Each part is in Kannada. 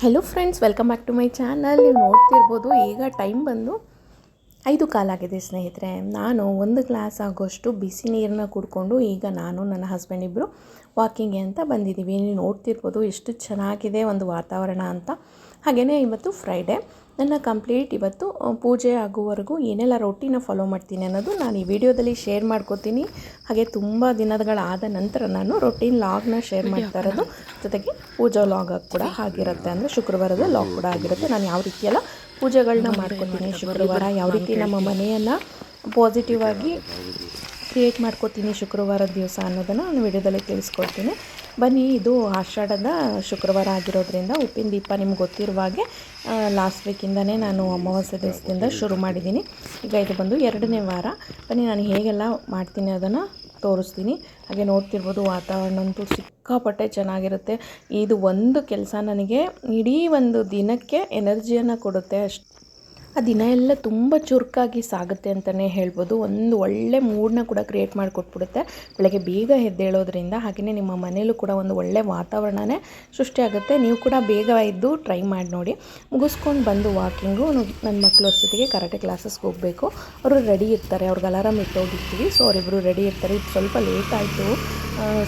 Hello friends welcome back to my channel ನೀವು ನೋಡ್ತಿರ್ಬೋದು, ಈಗ ಟೈಮ್ ಬಂದು ಐದು ಕಾಲಾಗಿದೆ ಸ್ನೇಹಿತರೆ. ನಾನು ಒಂದು ಗ್ಲಾಸ್ ಆಗೋಷ್ಟು ಬಿಸಿ ನೀರನ್ನ ಕುಡ್ಕೊಂಡು ಈಗ ನಾನು, ನನ್ನ ಹಸ್ಬೆಂಡ್ ಇಬ್ಬರು ವಾಕಿಂಗ್ಗೆ ಅಂತ ಬಂದಿದ್ದೀವಿ. ನೀವು ನೋಡ್ತಿರ್ಬೋದು ಎಷ್ಟು ಚೆನ್ನಾಗಿದೆ ಒಂದು ವಾತಾವರಣ ಅಂತ. ಹಾಗೆಯೇ ಇವತ್ತು ಫ್ರೈಡೇ ನನ್ನ ಕಂಪ್ಲೀಟ್ ಇವತ್ತು ಪೂಜೆ ಆಗುವವರೆಗೂ ಏನೆಲ್ಲ ರೊಟ್ಟಿನ ಫಾಲೋ ಮಾಡ್ತೀನಿ ಅನ್ನೋದು ನಾನು ಈ ವಿಡಿಯೋದಲ್ಲಿ ಶೇರ್ ಮಾಡ್ಕೋತೀನಿ. ಹಾಗೆ ತುಂಬ ದಿನಗಳಾದ ನಂತರ ನಾನು ರೊಟೀನ್ ಲಾಗ್ನ ಶೇರ್ ಮಾಡ್ತಾ ಇರೋದು. ಜೊತೆಗೆ ಪೂಜಾ ಲಾಗ್ ಕೂಡ ಆಗಿರುತ್ತೆ ಅಂದರೆ ಶುಕ್ರವಾರದ ಲಾಗ್ ಕೂಡ ಆಗಿರುತ್ತೆ. ನಾನು ಯಾವ ರೀತಿಯೆಲ್ಲ ಪೂಜೆಗಳನ್ನ ಮಾಡ್ಕೋತೀನಿ ಶುಕ್ರವಾರ ಯಾವ ರೀತಿ ನಮ್ಮ ಮನೆಯನ್ನು ಪಾಸಿಟಿವ್ ಆಗಿ ಕ್ರಿಯೇಟ್ ಮಾಡ್ಕೋತೀನಿ ಶುಕ್ರವಾರದ ದಿವಸ ಅನ್ನೋದನ್ನು ನಾನು ವಿಡಿಯೋದಲ್ಲಿ ತಿಳಿಸ್ಕೊಡ್ತೀನಿ. ಬನ್ನಿ, ಇದು ಆಷಾಢದ ಶುಕ್ರವಾರ ಆಗಿರೋದ್ರಿಂದ ಉಪ್ಪಿನ ದೀಪ ನಿಮ್ಗೆ ಗೊತ್ತಿರುವ ಹಾಗೆ ಲಾಸ್ಟ್ ವೀಕಿಂದನೇ ನಾನು ಅಮಾವಾಸ್ಯೆ ದಿವಸದಿಂದ ಶುರು ಮಾಡಿದ್ದೀನಿ. ಈಗ ಇದು ಬಂದು ಎರಡನೇ ವಾರ. ಬನ್ನಿ, ನಾನು ಹೇಗೆಲ್ಲ ಮಾಡ್ತೀನಿ ಅದನ್ನು ತೋರಿಸ್ತೀನಿ. ಹಾಗೆ ನೋಡ್ತಿರ್ಬೋದು ವಾತಾವರಣ ಅಂತೂ ಸಿಕ್ಕಾಪಟ್ಟೆ ಚೆನ್ನಾಗಿರುತ್ತೆ. ಇದು ಒಂದು ಕೆಲಸ ನನಗೆ ಇಡೀ ಒಂದು ದಿನಕ್ಕೆ ಎನರ್ಜಿಯನ್ನು ಕೊಡುತ್ತೆ ಅಷ್ಟು. ಆ ದಿನ ಎಲ್ಲ ತುಂಬ ಚುರುಕಾಗಿ ಸಾಗುತ್ತೆ ಅಂತಲೇ ಹೇಳ್ಬೋದು. ಒಂದು ಒಳ್ಳೆ ಮೂಡನ್ನ ಕೂಡ ಕ್ರಿಯೇಟ್ ಮಾಡಿಕೊಟ್ಬಿಡುತ್ತೆ. ಬೆಳಗ್ಗೆ ಬೇಗ ಎದ್ದೇಳೋದ್ರಿಂದ ಹಾಗೆಯೇ ನಿಮ್ಮ ಮನೆಯಲ್ಲೂ ಕೂಡ ಒಂದು ಒಳ್ಳೆ ವಾತಾವರಣನೇ ಸೃಷ್ಟಿಯಾಗುತ್ತೆ. ನೀವು ಕೂಡ ಬೇಗ ಎದ್ದು ಟ್ರೈ ಮಾಡಿ ನೋಡಿ. ಮುಗಿಸ್ಕೊಂಡು ಬಂದು ವಾಕಿಂಗು ನನ್ನ ಮಕ್ಕಳು ಅಷ್ಟೊತ್ತಿಗೆ ಕರಾಟೆ ಕ್ಲಾಸಸ್ಗೆ ಹೋಗಬೇಕು. ಅವರು ರೆಡಿ ಇರ್ತಾರೆ. ಅವ್ರಿಗೆ ಅಲಾರಾಮ್ ಇಟ್ಟೋಗಿರ್ತೀವಿ ಸೊ ಅವರಿಬ್ಬರು ರೆಡಿ ಇರ್ತಾರೆ. ಇದು ಸ್ವಲ್ಪ ಲೇಟ್ ಆಯಿತು.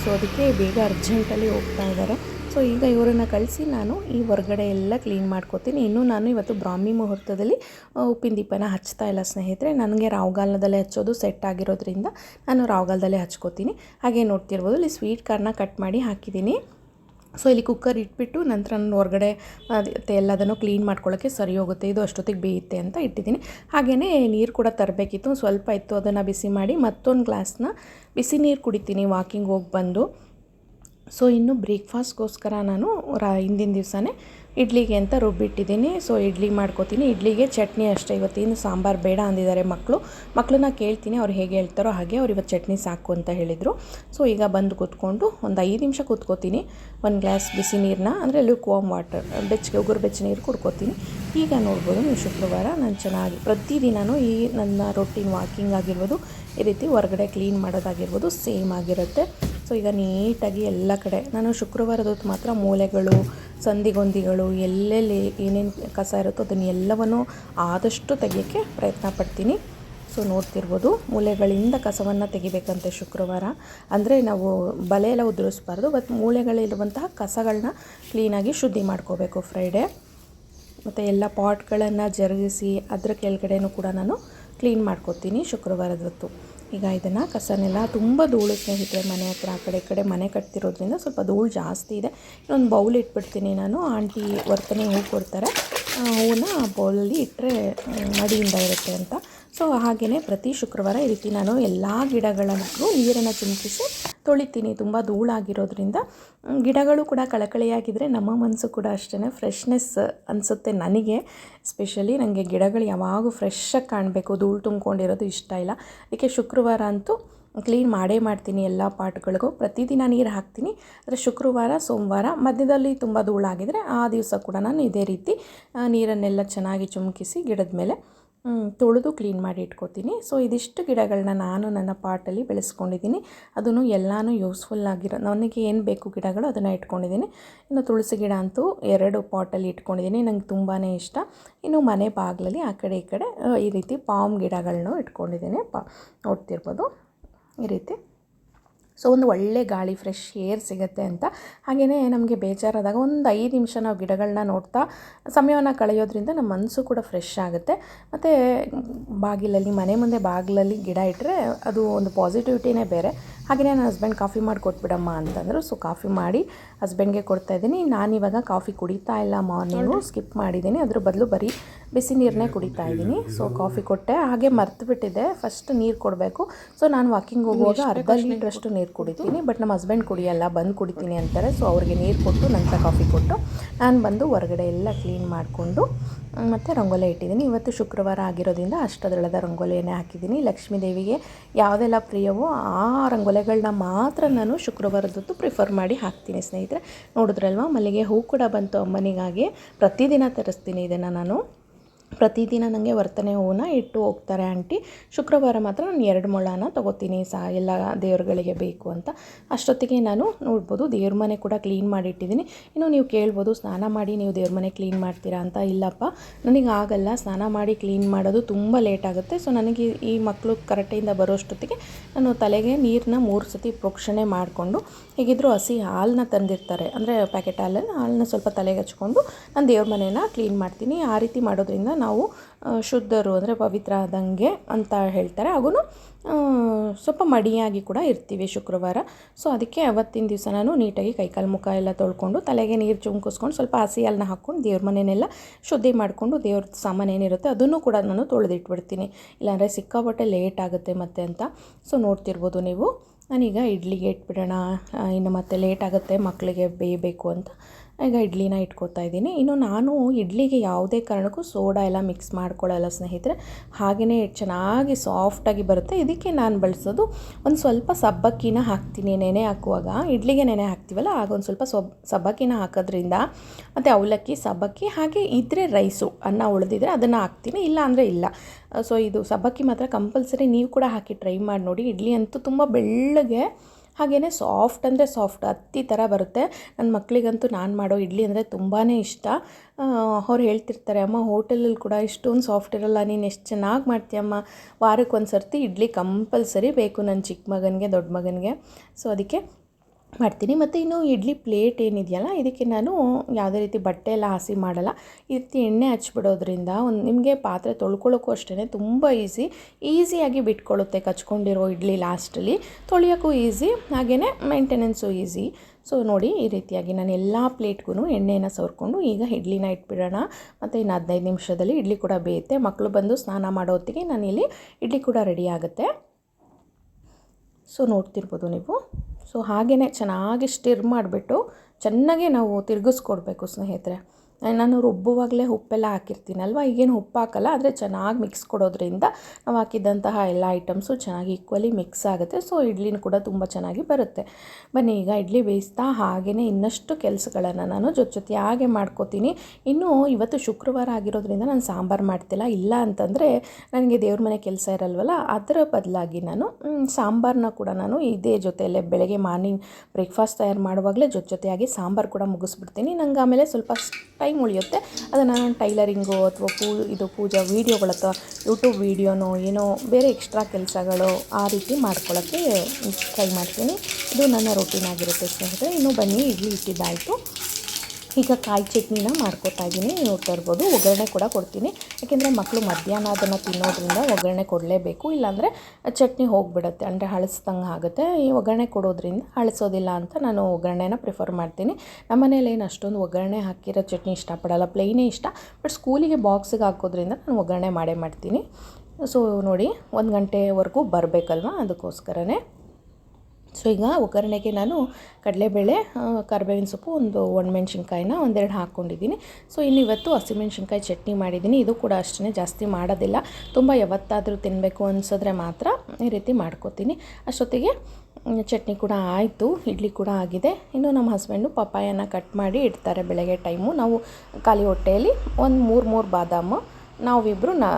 ಸೊ ಅದಕ್ಕೆ ಬೇಗ ಅರ್ಜೆಂಟಲ್ಲಿ ಹೋಗ್ತಾ ಇದ್ದಾರೆ. ಸೊ ಈಗ ಇವರನ್ನು ಕಳಿಸಿ ನಾನು ಈ ಹೊರಗಡೆ ಎಲ್ಲ ಕ್ಲೀನ್ ಮಾಡ್ಕೋತೀನಿ. ಇನ್ನು ನಾನು ಇವತ್ತು ಬ್ರಾಹ್ಮಿ ಮುಹೂರ್ತದಲ್ಲಿ ಉಪ್ಪಿನ ದೀಪನ ಹಚ್ತಾ ಇಲ್ಲ ಸ್ನೇಹಿತರೆ. ನನಗೆ ರಾವ್ಗಾಲದಲ್ಲೇ ಹಚ್ಚೋದು ಸೆಟ್ ಆಗಿರೋದ್ರಿಂದ ನಾನು ರಾವ್ಗಾಲದಲ್ಲೇ ಹಚ್ಕೋತೀನಿ. ಹಾಗೆ ನೋಡ್ತಿರ್ಬೋದು, ಇಲ್ಲಿ ಸ್ವೀಟ್ ಕಾರ್ನ ಕಟ್ ಮಾಡಿ ಹಾಕಿದ್ದೀನಿ. ಸೊ ಇಲ್ಲಿ ಕುಕ್ಕರ್ ಇಟ್ಬಿಟ್ಟು ನಂತರ ನಾನು ಹೊರಗಡೆ ಅದೇ ಎಲ್ಲದನ್ನು ಕ್ಲೀನ್ ಮಾಡ್ಕೊಳ್ಳೋಕ್ಕೆ ಸರಿ ಹೋಗುತ್ತೆ. ಇದು ಅಷ್ಟೊತ್ತಿಗೆ ಬೇಯುತ್ತೆ ಅಂತ ಇಟ್ಟಿದ್ದೀನಿ. ಹಾಗೆಯೇ ನೀರು ಕೂಡ ತರಬೇಕಿತ್ತು. ಸ್ವಲ್ಪ ಇತ್ತು, ಅದನ್ನು ಬಿಸಿ ಮಾಡಿ ಮತ್ತೊಂದು ಗ್ಲಾಸ್ನ ಬಿಸಿ ನೀರು ಕುಡಿತೀನಿ ವಾಕಿಂಗ್ ಹೋಗಿ ಬಂದು. ಸೊ ಇನ್ನು ಬ್ರೇಕ್ಫಾಸ್ಟ್ಗೋಸ್ಕರ ನಾನು ರಾ, ಹಿಂದಿನ ದಿವಸನೇ ಇಡ್ಲಿಗೆ ಅಂತ ರುಬ್ಬಿಟ್ಟಿದ್ದೀನಿ. ಸೊ ಇಡ್ಲಿ ಮಾಡ್ಕೋತೀನಿ. ಇಡ್ಲಿಗೆ ಚಟ್ನಿ ಅಷ್ಟೇ. ಇವತ್ತಿನ ಸಾಂಬಾರು ಬೇಡ ಅಂದಿದ್ದಾರೆ ಮಕ್ಕಳು ಮಕ್ಕಳನ್ನ ಕೇಳ್ತೀನಿ ಅವ್ರು ಹೇಗೆ ಹೇಳ್ತಾರೋ ಹಾಗೆ ಅವ್ರು ಇವತ್ತು ಚಟ್ನಿ ಸಾಕು ಅಂತ ಹೇಳಿದರು. ಸೊ ಈಗ ಬಂದು ಕೂತ್ಕೊಂಡು ಒಂದು ಐದು ನಿಮಿಷ ಕೂತ್ಕೋತೀನಿ. ಒಂದು ಗ್ಲಾಸ್ ಬಿಸಿ ನೀರನ್ನ, ಅಂದರೆ ಲುಕ್ ವಾಮ್ ವಾಟರ್ ಬೆಚ್ಚಗೆ, ಉಗುರು ಬೆಚ್ಚ ನೀರು ಕುಡ್ಕೋತೀನಿ. ಈಗ ನೋಡ್ಬೋದು ನೀವು ಶುಕ್ರವಾರ ನಾನು ಚೆನ್ನಾಗಿ ಪ್ರತಿದಿನವೂ ಈ ನನ್ನ ರೊಟೀನ್ ವಾಕಿಂಗ್ ಆಗಿರ್ಬೋದು, ಈ ರೀತಿ ಹೊರಗಡೆ ಕ್ಲೀನ್ ಮಾಡೋದಾಗಿರ್ಬೋದು ಸೇಮ್ ಆಗಿರುತ್ತೆ. ಸೊ ಈಗ ನೀಟಾಗಿ ಎಲ್ಲ ಕಡೆ, ನಾನು ಶುಕ್ರವಾರದ ಹೊತ್ತು ಮಾತ್ರ ಮೂಲೆಗಳು, ಸಂದಿಗೊಂದಿಗಳು, ಎಲ್ಲೆಲ್ಲಿ ಏನೇನು ಕಸ ಇರುತ್ತೋ ಅದನ್ನು ಎಲ್ಲವನ್ನು ಆದಷ್ಟು ತೆಗೆಯೋಕ್ಕೆ ಪ್ರಯತ್ನ ಪಡ್ತೀನಿ. ಸೊ ನೋಡ್ತಿರ್ಬೋದು, ಮೂಲೆಗಳಿಂದ ಕಸವನ್ನು ತೆಗಿಬೇಕಂತೆ ಶುಕ್ರವಾರ. ಅಂದರೆ ನಾವು ಬಲೆ ಎಲ್ಲ ಉದುರಿಸ್ಬಾರ್ದು ಬಟ್ ಮೂಳೆಗಳಿರುವಂತಹ ಕಸಗಳನ್ನ ಕ್ಲೀನಾಗಿ ಶುದ್ಧಿ ಮಾಡ್ಕೋಬೇಕು ಫ್ರೈಡೇ ಮತ್ತು ಎಲ್ಲ ಪಾಟ್ಗಳನ್ನು ಜರುಗಿಸಿ, ಅದರ ಕೆಳಗಡೆನೂ ಕೂಡ ನಾನು ಕ್ಲೀನ್ ಮಾಡ್ಕೋತೀನಿ ಶುಕ್ರವಾರದ ಹೊತ್ತು. ಈಗ ಇದನ್ನು ಕಸನೆಲ್ಲ ತುಂಬ ಧೂಳು ಸ್ನೇಹಿತರೆ, ಮನೆ ಹತ್ರ ಆ ಕಡೆ ಈ ಕಡೆ ಮನೆ ಕಟ್ತಿರೋದ್ರಿಂದ ಸ್ವಲ್ಪ ಧೂಳು ಜಾಸ್ತಿ ಇದೆ. ಇನ್ನೊಂದು ಬೌಲ್ ಇಟ್ಬಿಡ್ತೀನಿ ನಾನು. ಆಂಟಿ ವರ್ತನೆ ಹೂ ಕೊಡ್ತಾರೆ. ಹೂವನ್ನ ಬೌಲಲ್ಲಿ ಇಟ್ಟರೆ ಮಡಿಯಿಂದ ಇರುತ್ತೆ ಅಂತ. ಸೊ ಹಾಗೆಯೇ ಪ್ರತಿ ಶುಕ್ರವಾರ ಈ ರೀತಿ ನಾನು ಎಲ್ಲ ಗಿಡಗಳಿಗೂ ನೀರನ್ನು ಚಿಮುಕಿಸಿ ತೊಳಿತೀನಿ, ತುಂಬ ಧೂಳಾಗಿರೋದ್ರಿಂದ ಗಿಡಗಳು ಕೂಡ ಕಳಕಳಿಯಾಗಿದ್ದರೆ ನಮ್ಮ ಮನಸ್ಸು ಕೂಡ ಅಷ್ಟೇ ಫ್ರೆಶ್ನೆಸ್ ಅನಿಸುತ್ತೆ ನನಗೆ. ಸ್ಪೆಷಲಿ ನನಗೆ ಗಿಡಗಳು ಯಾವಾಗೂ ಫ್ರೆಶ್ಶಾಗಿ ಕಾಣಬೇಕು, ಧೂಳು ತುಂಬ್ಕೊಂಡಿರೋದು ಇಷ್ಟ ಇಲ್ಲ. ಅದಕ್ಕೆ ಶುಕ್ರವಾರ ಅಂತೂ ಕ್ಲೀನ್ ಮಾಡೇ ಮಾಡ್ತೀನಿ ಎಲ್ಲ ಪಾಟ್ಗಳಿಗೂ. ಪ್ರತಿದಿನ ನೀರು ಹಾಕ್ತೀನಿ ಅಂದರೆ ಶುಕ್ರವಾರ, ಸೋಮವಾರ ಮಧ್ಯದಲ್ಲಿ ತುಂಬ ಧೂಳಾಗಿದ್ದರೆ ಆ ದಿವಸ ಕೂಡ ನಾನು ಇದೇ ರೀತಿ ನೀರನ್ನೆಲ್ಲ ಚೆನ್ನಾಗಿ ಚುಮುಕಿಸಿ ಗಿಡದ ಮೇಲೆ ತೊಳೆದು ಕ್ಲೀನ್ ಮಾಡಿ ಇಟ್ಕೋತೀನಿ. ಸೊ ಇದಿಷ್ಟು ಗಿಡಗಳನ್ನ ನಾನು ನನ್ನ ಪಾಟಲ್ಲಿ ಬೆಳೆಸ್ಕೊಂಡಿದ್ದೀನಿ. ಅದನ್ನು ಎಲ್ಲನೂ ಯೂಸ್ಫುಲ್ ಆಗಿರೋ, ನನಗೆ ಏನು ಬೇಕು ಗಿಡಗಳು ಅದನ್ನು ಇಟ್ಕೊಂಡಿದ್ದೀನಿ. ಇನ್ನು ತುಳಸಿ ಗಿಡ ಅಂತೂ ಎರಡು ಪಾಟಲ್ಲಿ ಇಟ್ಕೊಂಡಿದ್ದೀನಿ. ನಂಗೆ ತುಂಬಾ ಇಷ್ಟ. ಇನ್ನು ಮನೆ ಬಾಗಿಲಲ್ಲಿ ಆ ಕಡೆ ಈ ಕಡೆ ಈ ರೀತಿ ಪಾಮ್ ಗಿಡಗಳನ್ನೂ ಇಟ್ಕೊಂಡಿದ್ದೀನಿ. ಪಾ, ನೋಡ್ತಿರ್ಬೋದು? ಈ ರೀತಿ. ಸೊ ಒಂದು ಒಳ್ಳೆ ಗಾಳಿ ಫ್ರೆಶ್ ಏರ್ ಸಿಗುತ್ತೆ ಅಂತ. ಹಾಗೆಯೇ ನಮಗೆ ಬೇಜಾರಾದಾಗ ಒಂದು ಐದು ನಿಮಿಷ ನಾವು ಗಿಡಗಳನ್ನ ನೋಡ್ತಾ ಸಮಯವನ್ನು ಕಳೆಯೋದ್ರಿಂದ ನಮ್ಮ ಮನಸ್ಸು ಕೂಡ ಫ್ರೆಶ್ ಆಗುತ್ತೆ. ಮತ್ತು ಬಾಗಿಲಲ್ಲಿ, ಮನೆ ಮುಂದೆ ಬಾಗಿಲಲ್ಲಿ ಗಿಡ ಇಟ್ಟರೆ ಅದು ಒಂದು ಪಾಸಿಟಿವಿಟಿನೇ ಬೇರೆ. ಹಾಗೆಯೇ ನನ್ನ ಹಸ್ಬೆಂಡ್ ಕಾಫಿ ಮಾಡಿ ಕೊಟ್ಬಿಡಮ್ಮ ಅಂತಂದರು. ಸೊ ಕಾಫಿ ಮಾಡಿ ಹಸ್ಬೆಂಡ್ಗೆ ಕೊಡ್ತಾ ಇದ್ದೀನಿ. ಇವಾಗ ಕಾಫಿ ಕುಡಿತಾ ಇಲ್ಲ ಮಾರ್ನಿಂಗು ಸ್ಕಿಪ್ ಮಾಡಿದ್ದೀನಿ. ಅದ್ರ ಬದಲು ಬರೀ ಬಿಸಿ ನೀರನ್ನೇ ಕುಡಿತಾ ಇದ್ದೀನಿ. ಸೊ ಕಾಫಿ ಕೊಟ್ಟೆ. ಹಾಗೆ ಮರ್ತು ಬಿಟ್ಟಿದ್ದೆ ಫಸ್ಟ್ ನೀರು ಕೊಡಬೇಕು. ಸೊ ನಾನು ವಾಕಿಂಗ್ ಹೋಗುವಾಗ ಅರ್ಧ ಲೀಟ್ರಷ್ಟು ನೀರು ಕುಡಿತೀನಿ. ಬಟ್ ನಮ್ಮ ಹಸ್ಬೆಂಡ್ ಕುಡಿಯಲ್ಲ. ಬಂದು ಕುಡಿತೀನಿ ಅಂತಾರೆ. ಸೊ ಅವ್ರಿಗೆ ನೀರು ಕೊಟ್ಟು ನಂತರ ಕಾಫಿ ಕೊಟ್ಟು ನಾನು ಬಂದು ಹೊರಗಡೆ ಎಲ್ಲ ಕ್ಲೀನ್ ಮಾಡಿಕೊಂಡು ಮತ್ತು ರಂಗೋಲಿ ಇಟ್ಟಿದ್ದೀನಿ. ಇವತ್ತು ಶುಕ್ರವಾರ ಆಗಿರೋದ್ರಿಂದ ಅಷ್ಟದಳದ ರಂಗೋಲಿಯನ್ನೇ ಹಾಕಿದ್ದೀನಿ. ಲಕ್ಷ್ಮೀ ದೇವಿಗೆ ಯಾವುದೆಲ್ಲ ಪ್ರಿಯವೋ ಆ ರಂಗೋಲಿಗಳನ್ನ ಮಾತ್ರ ನಾನು ಶುಕ್ರವಾರದ್ದು ಪ್ರಿಫರ್ ಮಾಡಿ ಹಾಕ್ತೀನಿ ಸ್ನೇಹಿತರೆ. ನೋಡಿದ್ರಲ್ವ? ಮಲ್ಲಿಗೆ ಹೂ ಕೂಡ ಬಂತು ಅಮ್ಮನಿಗಾಗಿ. ಪ್ರತಿದಿನ ತರಿಸ್ತೀನಿ ಇದನ್ನು ನಾನು. ಪ್ರತಿದಿನ ನನಗೆ ವರ್ತನೆ ಹೂವನ್ನ ಇಟ್ಟು ಹೋಗ್ತಾರೆ ಆಂಟಿ. ಶುಕ್ರವಾರ ಮಾತ್ರ ನಾನು ಎರಡು ಮೊಳನ ತೊಗೋತೀನಿ ಸಹ ಎಲ್ಲ ದೇವರುಗಳಿಗೆ ಬೇಕು ಅಂತ. ಅಷ್ಟೊತ್ತಿಗೆ ನಾನು ನೋಡ್ಬೋದು, ದೇವ್ರ ಮನೆ ಕೂಡ ಕ್ಲೀನ್ ಮಾಡಿಟ್ಟಿದ್ದೀನಿ. ಇನ್ನು ನೀವು ಕೇಳ್ಬೋದು, ಸ್ನಾನ ಮಾಡಿ ನೀವು ದೇವ್ರ ಮನೆ ಕ್ಲೀನ್ ಮಾಡ್ತೀರಾ ಅಂತ. ಇಲ್ಲಪ್ಪ, ನನಗೆ ಆಗಲ್ಲ, ಸ್ನಾನ ಮಾಡಿ ಕ್ಲೀನ್ ಮಾಡೋದು ತುಂಬ ಲೇಟ್ ಆಗುತ್ತೆ. ಸೊ, ನನಗೆ ಈ ಮಕ್ಕಳು ಕರೆಕ್ಟಿಂದ ಬರೋಷ್ಟೊತ್ತಿಗೆ ನಾನು ತಲೆಗೆ ನೀರನ್ನ ಮೂರು ಸತಿ ಪ್ರೋಕ್ಷಣೆ ಮಾಡಿಕೊಂಡು ಹೇಗಿದ್ದರೂ ಹಸಿ ಹಾಲನ್ನ ತಂದಿರ್ತಾರೆ. ಅಂದರೆ ಪ್ಯಾಕೆಟ್ ಹಾಲನ್ನು, ಹಾಲನ್ನ ಸ್ವಲ್ಪ ತಲೆಗೆ ಹಚ್ಕೊಂಡು ನಾನು ದೇವ್ರ ಮನೇನ ಕ್ಲೀನ್ ಮಾಡ್ತೀನಿ. ಆ ರೀತಿ ಮಾಡೋದ್ರಿಂದ ನಾವು ಶುದ್ಧರು ಅಂದರೆ ಪವಿತ್ರ ಆದಂಗೆ ಅಂತ ಹೇಳ್ತಾರೆ. ಹಾಗೂ ಸ್ವಲ್ಪ ಮಡಿಯಾಗಿ ಕೂಡ ಇರ್ತೀವಿ ಶುಕ್ರವಾರ. ಸೊ, ಅದಕ್ಕೆ ಅವತ್ತಿನ ದಿವಸ ನಾನು ನೀಟಾಗಿ ಕೈಕಾಲು ಮುಖ ಎಲ್ಲ ತೊಳ್ಕೊಂಡು, ತಲೆಗೆ ನೀರು ಚುಮ್ಕಿಸ್ಕೊಂಡು, ಸ್ವಲ್ಪ ಹಸಿ ಹಾಲನ್ನ ಹಾಕ್ಕೊಂಡು, ದೇವ್ರ ಮನೆಯನ್ನೆಲ್ಲ ಶುದ್ಧಿ ಮಾಡಿಕೊಂಡು, ದೇವ್ರ ಸಾಮಾನು ಏನಿರುತ್ತೆ ಅದನ್ನು ಕೂಡ ನಾನು ತೊಳೆದಿಟ್ಬಿಡ್ತೀನಿ. ಇಲ್ಲಾಂದರೆ ಸಿಕ್ಕಾಪಟ್ಟೆ ಲೇಟ್ ಆಗುತ್ತೆ ಮತ್ತೆ ಅಂತ. ಸೊ, ನೋಡ್ತಿರ್ಬೋದು ನೀವು. ನಾನೀಗ ಇಡ್ಲಿಗೆ ಇಟ್ಬಿಡೋಣ ಇನ್ನು ಮತ್ತೆ ಲೇಟ್ ಆಗುತ್ತೆ ಮಕ್ಕಳಿಗೆ ಬೇಯಬೇಕು ಅಂತ. ಈಗ ಇಡ್ಲಿನ ಇಟ್ಕೋತಾ ಇದ್ದೀನಿ. ಇನ್ನು ನಾನು ಇಡ್ಲಿಗೆ ಯಾವುದೇ ಕಾರಣಕ್ಕೂ ಸೋಡಾ ಎಲ್ಲ ಮಿಕ್ಸ್ ಮಾಡ್ಕೊಳ್ಳಲ್ಲ ಸ್ನೇಹಿತರೆ. ಹಾಗೆಯೇ ಚೆನ್ನಾಗಿ ಸಾಫ್ಟಾಗಿ ಬರುತ್ತೆ. ಇದಕ್ಕೆ ನಾನು ಬಳಸೋದು ಒಂದು ಸ್ವಲ್ಪ ಸಬ್ಬಕ್ಕಿನ ಹಾಕ್ತೀನಿ. ನೆನೆ ಹಾಕುವಾಗ. ಇಡ್ಲಿಗೆ ನೆನೆ ಹಾಕ್ತೀವಲ್ಲ, ಆಗ ಒಂದು ಸ್ವಲ್ಪ ಸೊಬ್, ಸಬ್ಬಕ್ಕಿನ ಹಾಕೋದ್ರಿಂದ ಮತ್ತು ಅವಲಕ್ಕಿ, ಸಬ್ಬಕ್ಕಿ ಹಾಗೆ ಇದ್ದರೆ ರೈಸು ಅನ್ನ ಉಳಿದಿದ್ರೆ ಅದನ್ನು ಹಾಕ್ತೀನಿ. ಇಲ್ಲ ಅಂದರೆ ಇಲ್ಲ. ಸೊ ಇದು ಸಬ್ಬಕ್ಕಿ ಮಾತ್ರ ಕಂಪಲ್ಸರಿ ನೀವು ಕೂಡ ಹಾಕಿ ಟ್ರೈ ಮಾಡಿ ನೋಡಿ. ಇಡ್ಲಿ ಅಂತೂ ತುಂಬ ಬೆಳ್ಳಗೆ ಹಾಗೆಯೇ ಸಾಫ್ಟ್ ಅಂದರೆ ಸಾಫ್ಟ್ ಹತ್ತಿ ಥರ ಬರುತ್ತೆ. ನನ್ನ ಮಕ್ಕಳಿಗಂತೂ ನಾನು ಮಾಡೋ ಇಡ್ಲಿ ಅಂದರೆ ತುಂಬಾ ಇಷ್ಟ. ಅವ್ರು ಹೇಳ್ತಿರ್ತಾರೆ, ಅಮ್ಮ, ಹೋಟೆಲಲ್ಲಿ ಕೂಡ ಇಷ್ಟೊಂದು ಸಾಫ್ಟ್ ಇರಲ್ಲ, ನೀನು ಎಷ್ಟು ಚೆನ್ನಾಗಿ ಮಾಡ್ತೀಯಮ್ಮ ವಾರಕ್ಕೆ ಒಂದು ಸರ್ತಿ ಇಡ್ಲಿ ಕಂಪಲ್ಸರಿ ಬೇಕು ನನ್ನ ಚಿಕ್ಕ ಮಗನಿಗೆ, ದೊಡ್ಡ ಮಗನಿಗೆ. ಸೊ ಅದಕ್ಕೆ ಮಾಡ್ತೀನಿ. ಮತ್ತು ಇನ್ನು ಇಡ್ಲಿ ಪ್ಲೇಟ್ ಏನಿದೆಯಲ್ಲ, ಇದಕ್ಕೆ ನಾನು ಯಾವುದೇ ರೀತಿ ಬಟ್ಟೆ ಎಲ್ಲ ಹಸಿ ಮಾಡಲ್ಲ. ಈ ರೀತಿ ಎಣ್ಣೆ ಹಚ್ಬಿಡೋದ್ರಿಂದ ಒಂದು ನಿಮಗೆ ಪಾತ್ರೆ ತೊಳ್ಕೊಳ್ಳೋಕ್ಕೂ ಅಷ್ಟೇ ತುಂಬ ಈಸಿ. ಈಸಿಯಾಗಿ ಬಿಟ್ಕೊಳ್ಳುತ್ತೆ ಕಚ್ಕೊಂಡಿರೋ ಇಡ್ಲಿ ಲಾಸ್ಟಲ್ಲಿ. ತೊಳೆಯೋಕ್ಕೂ ಈಸಿ ಹಾಗೆಯೇ ಮೇಂಟೆನೆನ್ಸು ಈಸಿ. ಸೊ ನೋಡಿ, ಈ ರೀತಿಯಾಗಿ ನಾನು ಎಲ್ಲ ಪ್ಲೇಟ್ಗೂ ಎಣ್ಣೆನ ಸವರ್ಕೊಂಡು ಈಗ ಇಡ್ಲಿನ ಇಟ್ಬಿಡೋಣ. ಮತ್ತು ಇನ್ನು ಹದಿನೈದು ನಿಮಿಷದಲ್ಲಿ ಇಡ್ಲಿ ಕೂಡ ಬೇಯುತ್ತೆ. ಮಕ್ಕಳು ಬಂದು ಸ್ನಾನ ಮಾಡೋ ಹೊತ್ತಿಗೆ ನಾನಿಲ್ಲಿ ಇಡ್ಲಿ ಕೂಡ ರೆಡಿ ಆಗುತ್ತೆ. ಸೊ ನೋಡ್ತಿರ್ಬೋದು ನೀವು. ಸೊ ಹಾಗೆಯೇ ಚೆನ್ನಾಗಿ ಸ್ಟಿರ್ ಮಾಡಿಬಿಟ್ಟು ಚೆನ್ನಾಗಿ ನಾವು ತಿರುಗಿಸ್ಕೊಡ್ಬೇಕು ಸ್ನೇಹಿತರೆ. ನಾನು ರುಬ್ಬುವಾಗಲೇ ಉಪ್ಪೆಲ್ಲ ಹಾಕಿರ್ತೀನಲ್ವ ಈಗೇನು ಉಪ್ಪು ಹಾಕಲ್ಲ, ಆದರೆ ಚೆನ್ನಾಗಿ ಮಿಕ್ಸ್ ಕೊಡೋದ್ರಿಂದ ನಾವು ಹಾಕಿದ್ದಂತಹ ಎಲ್ಲ ಐಟಮ್ಸು ಚೆನ್ನಾಗಿ ಈಕ್ವಲಿ ಮಿಕ್ಸ್ ಆಗುತ್ತೆ. ಸೊ ಇಡ್ಲಿನೂ ಕೂಡ ತುಂಬ ಚೆನ್ನಾಗಿ ಬರುತ್ತೆ. ಬನ್ನಿ, ಈಗ ಇಡ್ಲಿ ಬೇಯಿಸ್ತಾ ಹಾಗೆಯೇ ಇನ್ನಷ್ಟು ಕೆಲಸಗಳನ್ನು ನಾನು ಜೊತೆ ಜೊತೆಯಾಗೆ ಮಾಡ್ಕೋತೀನಿ. ಇನ್ನೂ ಇವತ್ತು ಶುಕ್ರವಾರ ಆಗಿರೋದ್ರಿಂದ ನಾನು ಸಾಂಬಾರು ಮಾಡ್ತಿಲ್ಲ. ಇಲ್ಲ ಅಂತಂದರೆ ನನಗೆ ದೇವ್ರ ಮನೆ ಕೆಲಸ ಇರಲ್ವಲ್ಲ, ಅದರ ಬದಲಾಗಿ ನಾನು ಸಾಂಬಾರನ್ನ ಕೂಡ ನಾನು ಇದೇ ಜೊತೆಯಲ್ಲೇ ಬೆಳಗ್ಗೆ ಮಾರ್ನಿಂಗ್ ಬ್ರೇಕ್ಫಾಸ್ಟ್ ತಯಾರು ಮಾಡುವಾಗಲೇ ಜೊತೆ ಜೊತೆಯಾಗಿ ಸಾಂಬಾರು ಕೂಡ ಮುಗಿಸ್ಬಿಡ್ತೀನಿ. ನಂಗೆ ಆಮೇಲೆ ಸ್ವಲ್ಪ ಟೈಮ್ ಉಳಿಯುತ್ತೆ ಅದನ್ನು ನಾನು ಟೈಲರಿಂಗು ಅಥವಾ ಪೂ, ಇದು ಪೂಜಾ ವೀಡಿಯೋಗಳು ಅಥವಾ ಯೂಟ್ಯೂಬ್ ವೀಡಿಯೋನೋ ಏನೋ ಬೇರೆ ಎಕ್ಸ್ಟ್ರಾ ಕೆಲಸಗಳು ಆ ರೀತಿ ಮಾಡ್ಕೊಳ್ಳೋಕ್ಕೆ ಟ್ರೈ ಮಾಡ್ತೀನಿ. ಇದು ನನ್ನ ರೊಟೀನ್ ಆಗಿರುತ್ತೆ ಸ್ನೇಹಿತರೆ. ಇನ್ನೂ ಬನ್ನಿ, ಇಡ್ಲಿ ಇಟ್ಟಿದ್ದಾಯಿತು. ಈಗ ಕಾಯಿ ಚಟ್ನಿನ ಮಾಡ್ಕೊತಾ ಇದ್ದೀನಿ ನೋಡ್ತಾ ಇರ್ಬೋದು, ಒಗ್ಗರಣೆ ಕೂಡ ಕೊಡ್ತೀನಿ. ಯಾಕೆಂದರೆ ಮಕ್ಕಳು ಮಧ್ಯಾಹ್ನ ಅದನ್ನು ತಿನ್ನೋದ್ರಿಂದ ಒಗ್ಗರಣೆ ಕೊಡಲೇಬೇಕು. ಇಲ್ಲಾಂದರೆ ಚಟ್ನಿ ಹೋಗಿಬಿಡುತ್ತೆ. ಅಂದರೆ ಹಳಸ್ದಂಗೆ ಆಗುತ್ತೆ. ಈ ಒಗ್ಗರಣೆ ಕೊಡೋದ್ರಿಂದ ಹಳಸೋದಿಲ್ಲ ಅಂತ ನಾನು ಒಗ್ಗರಣೆನ ಪ್ರಿಫರ್ ಮಾಡ್ತೀನಿ. ನಮ್ಮ ಮನೇಲಿ ಏನು ಅಷ್ಟೊಂದು ಒಗ್ಗರಣೆ ಹಾಕಿರೋ ಚಟ್ನಿ ಇಷ್ಟಪಡಲ್ಲ. ಪ್ಲೇನೇ ಇಷ್ಟ. ಬಟ್ ಸ್ಕೂಲಿಗೆ ಬಾಕ್ಸಿಗೆ ಹಾಕೋದ್ರಿಂದ ನಾನು ಒಗ್ಗರಣೆ ಮಾಡೇ ಮಾಡ್ತೀನಿ. ಸೊ, ನೋಡಿ, ಒಂದು ಗಂಟೆವರೆಗೂ ಬರಬೇಕಲ್ವ ಅದಕ್ಕೋಸ್ಕರನೇ. ಸೊ ಈಗ ಒಗ್ಗರಣೆಗೆ ನಾನು ಕಡಲೆಬೇಳೆ ಕರಿಬೇವಿನ ಸೊಪ್ಪು, ಒಂದು ಒಣಮೆಣ್ಸಿನ್ಕಾಯಿನ ಒಂದೆರಡು ಹಾಕ್ಕೊಂಡಿದ್ದೀನಿ. ಸೊ ಇನ್ನು ಇವತ್ತು ಹಸಿಮೆಣ್ಸಿನ್ಕಾಯಿ ಚಟ್ನಿ ಮಾಡಿದ್ದೀನಿ. ಇದು ಕೂಡ ಅಷ್ಟೇ ಜಾಸ್ತಿ ಮಾಡೋದಿಲ್ಲ. ತುಂಬ ಯಾವತ್ತಾದರೂ ತಿನ್ನಬೇಕು ಅನಿಸಿದ್ರೆ ಮಾತ್ರ ಈ ರೀತಿ ಮಾಡ್ಕೋತೀನಿ. ಅಷ್ಟೊತ್ತಿಗೆ ಚಟ್ನಿ ಕೂಡ ಆಯಿತು. ಇಡ್ಲಿ ಕೂಡ ಆಗಿದೆ. ಇನ್ನು ನಮ್ಮ ಹಸ್ಬೆಂಡು ಪಪ್ಪಾಯನ ಕಟ್ ಮಾಡಿ ಇಡ್ತಾರೆ ಬೆಳಗ್ಗೆ ಟೈಮು. ನಾವು ಖಾಲಿ ಹೊಟ್ಟೆಯಲ್ಲಿ ಒಂದು ಮೂರು ಮೂರು ಬಾದಾಮು ನಾವಿಬ್ಬರು ನಾ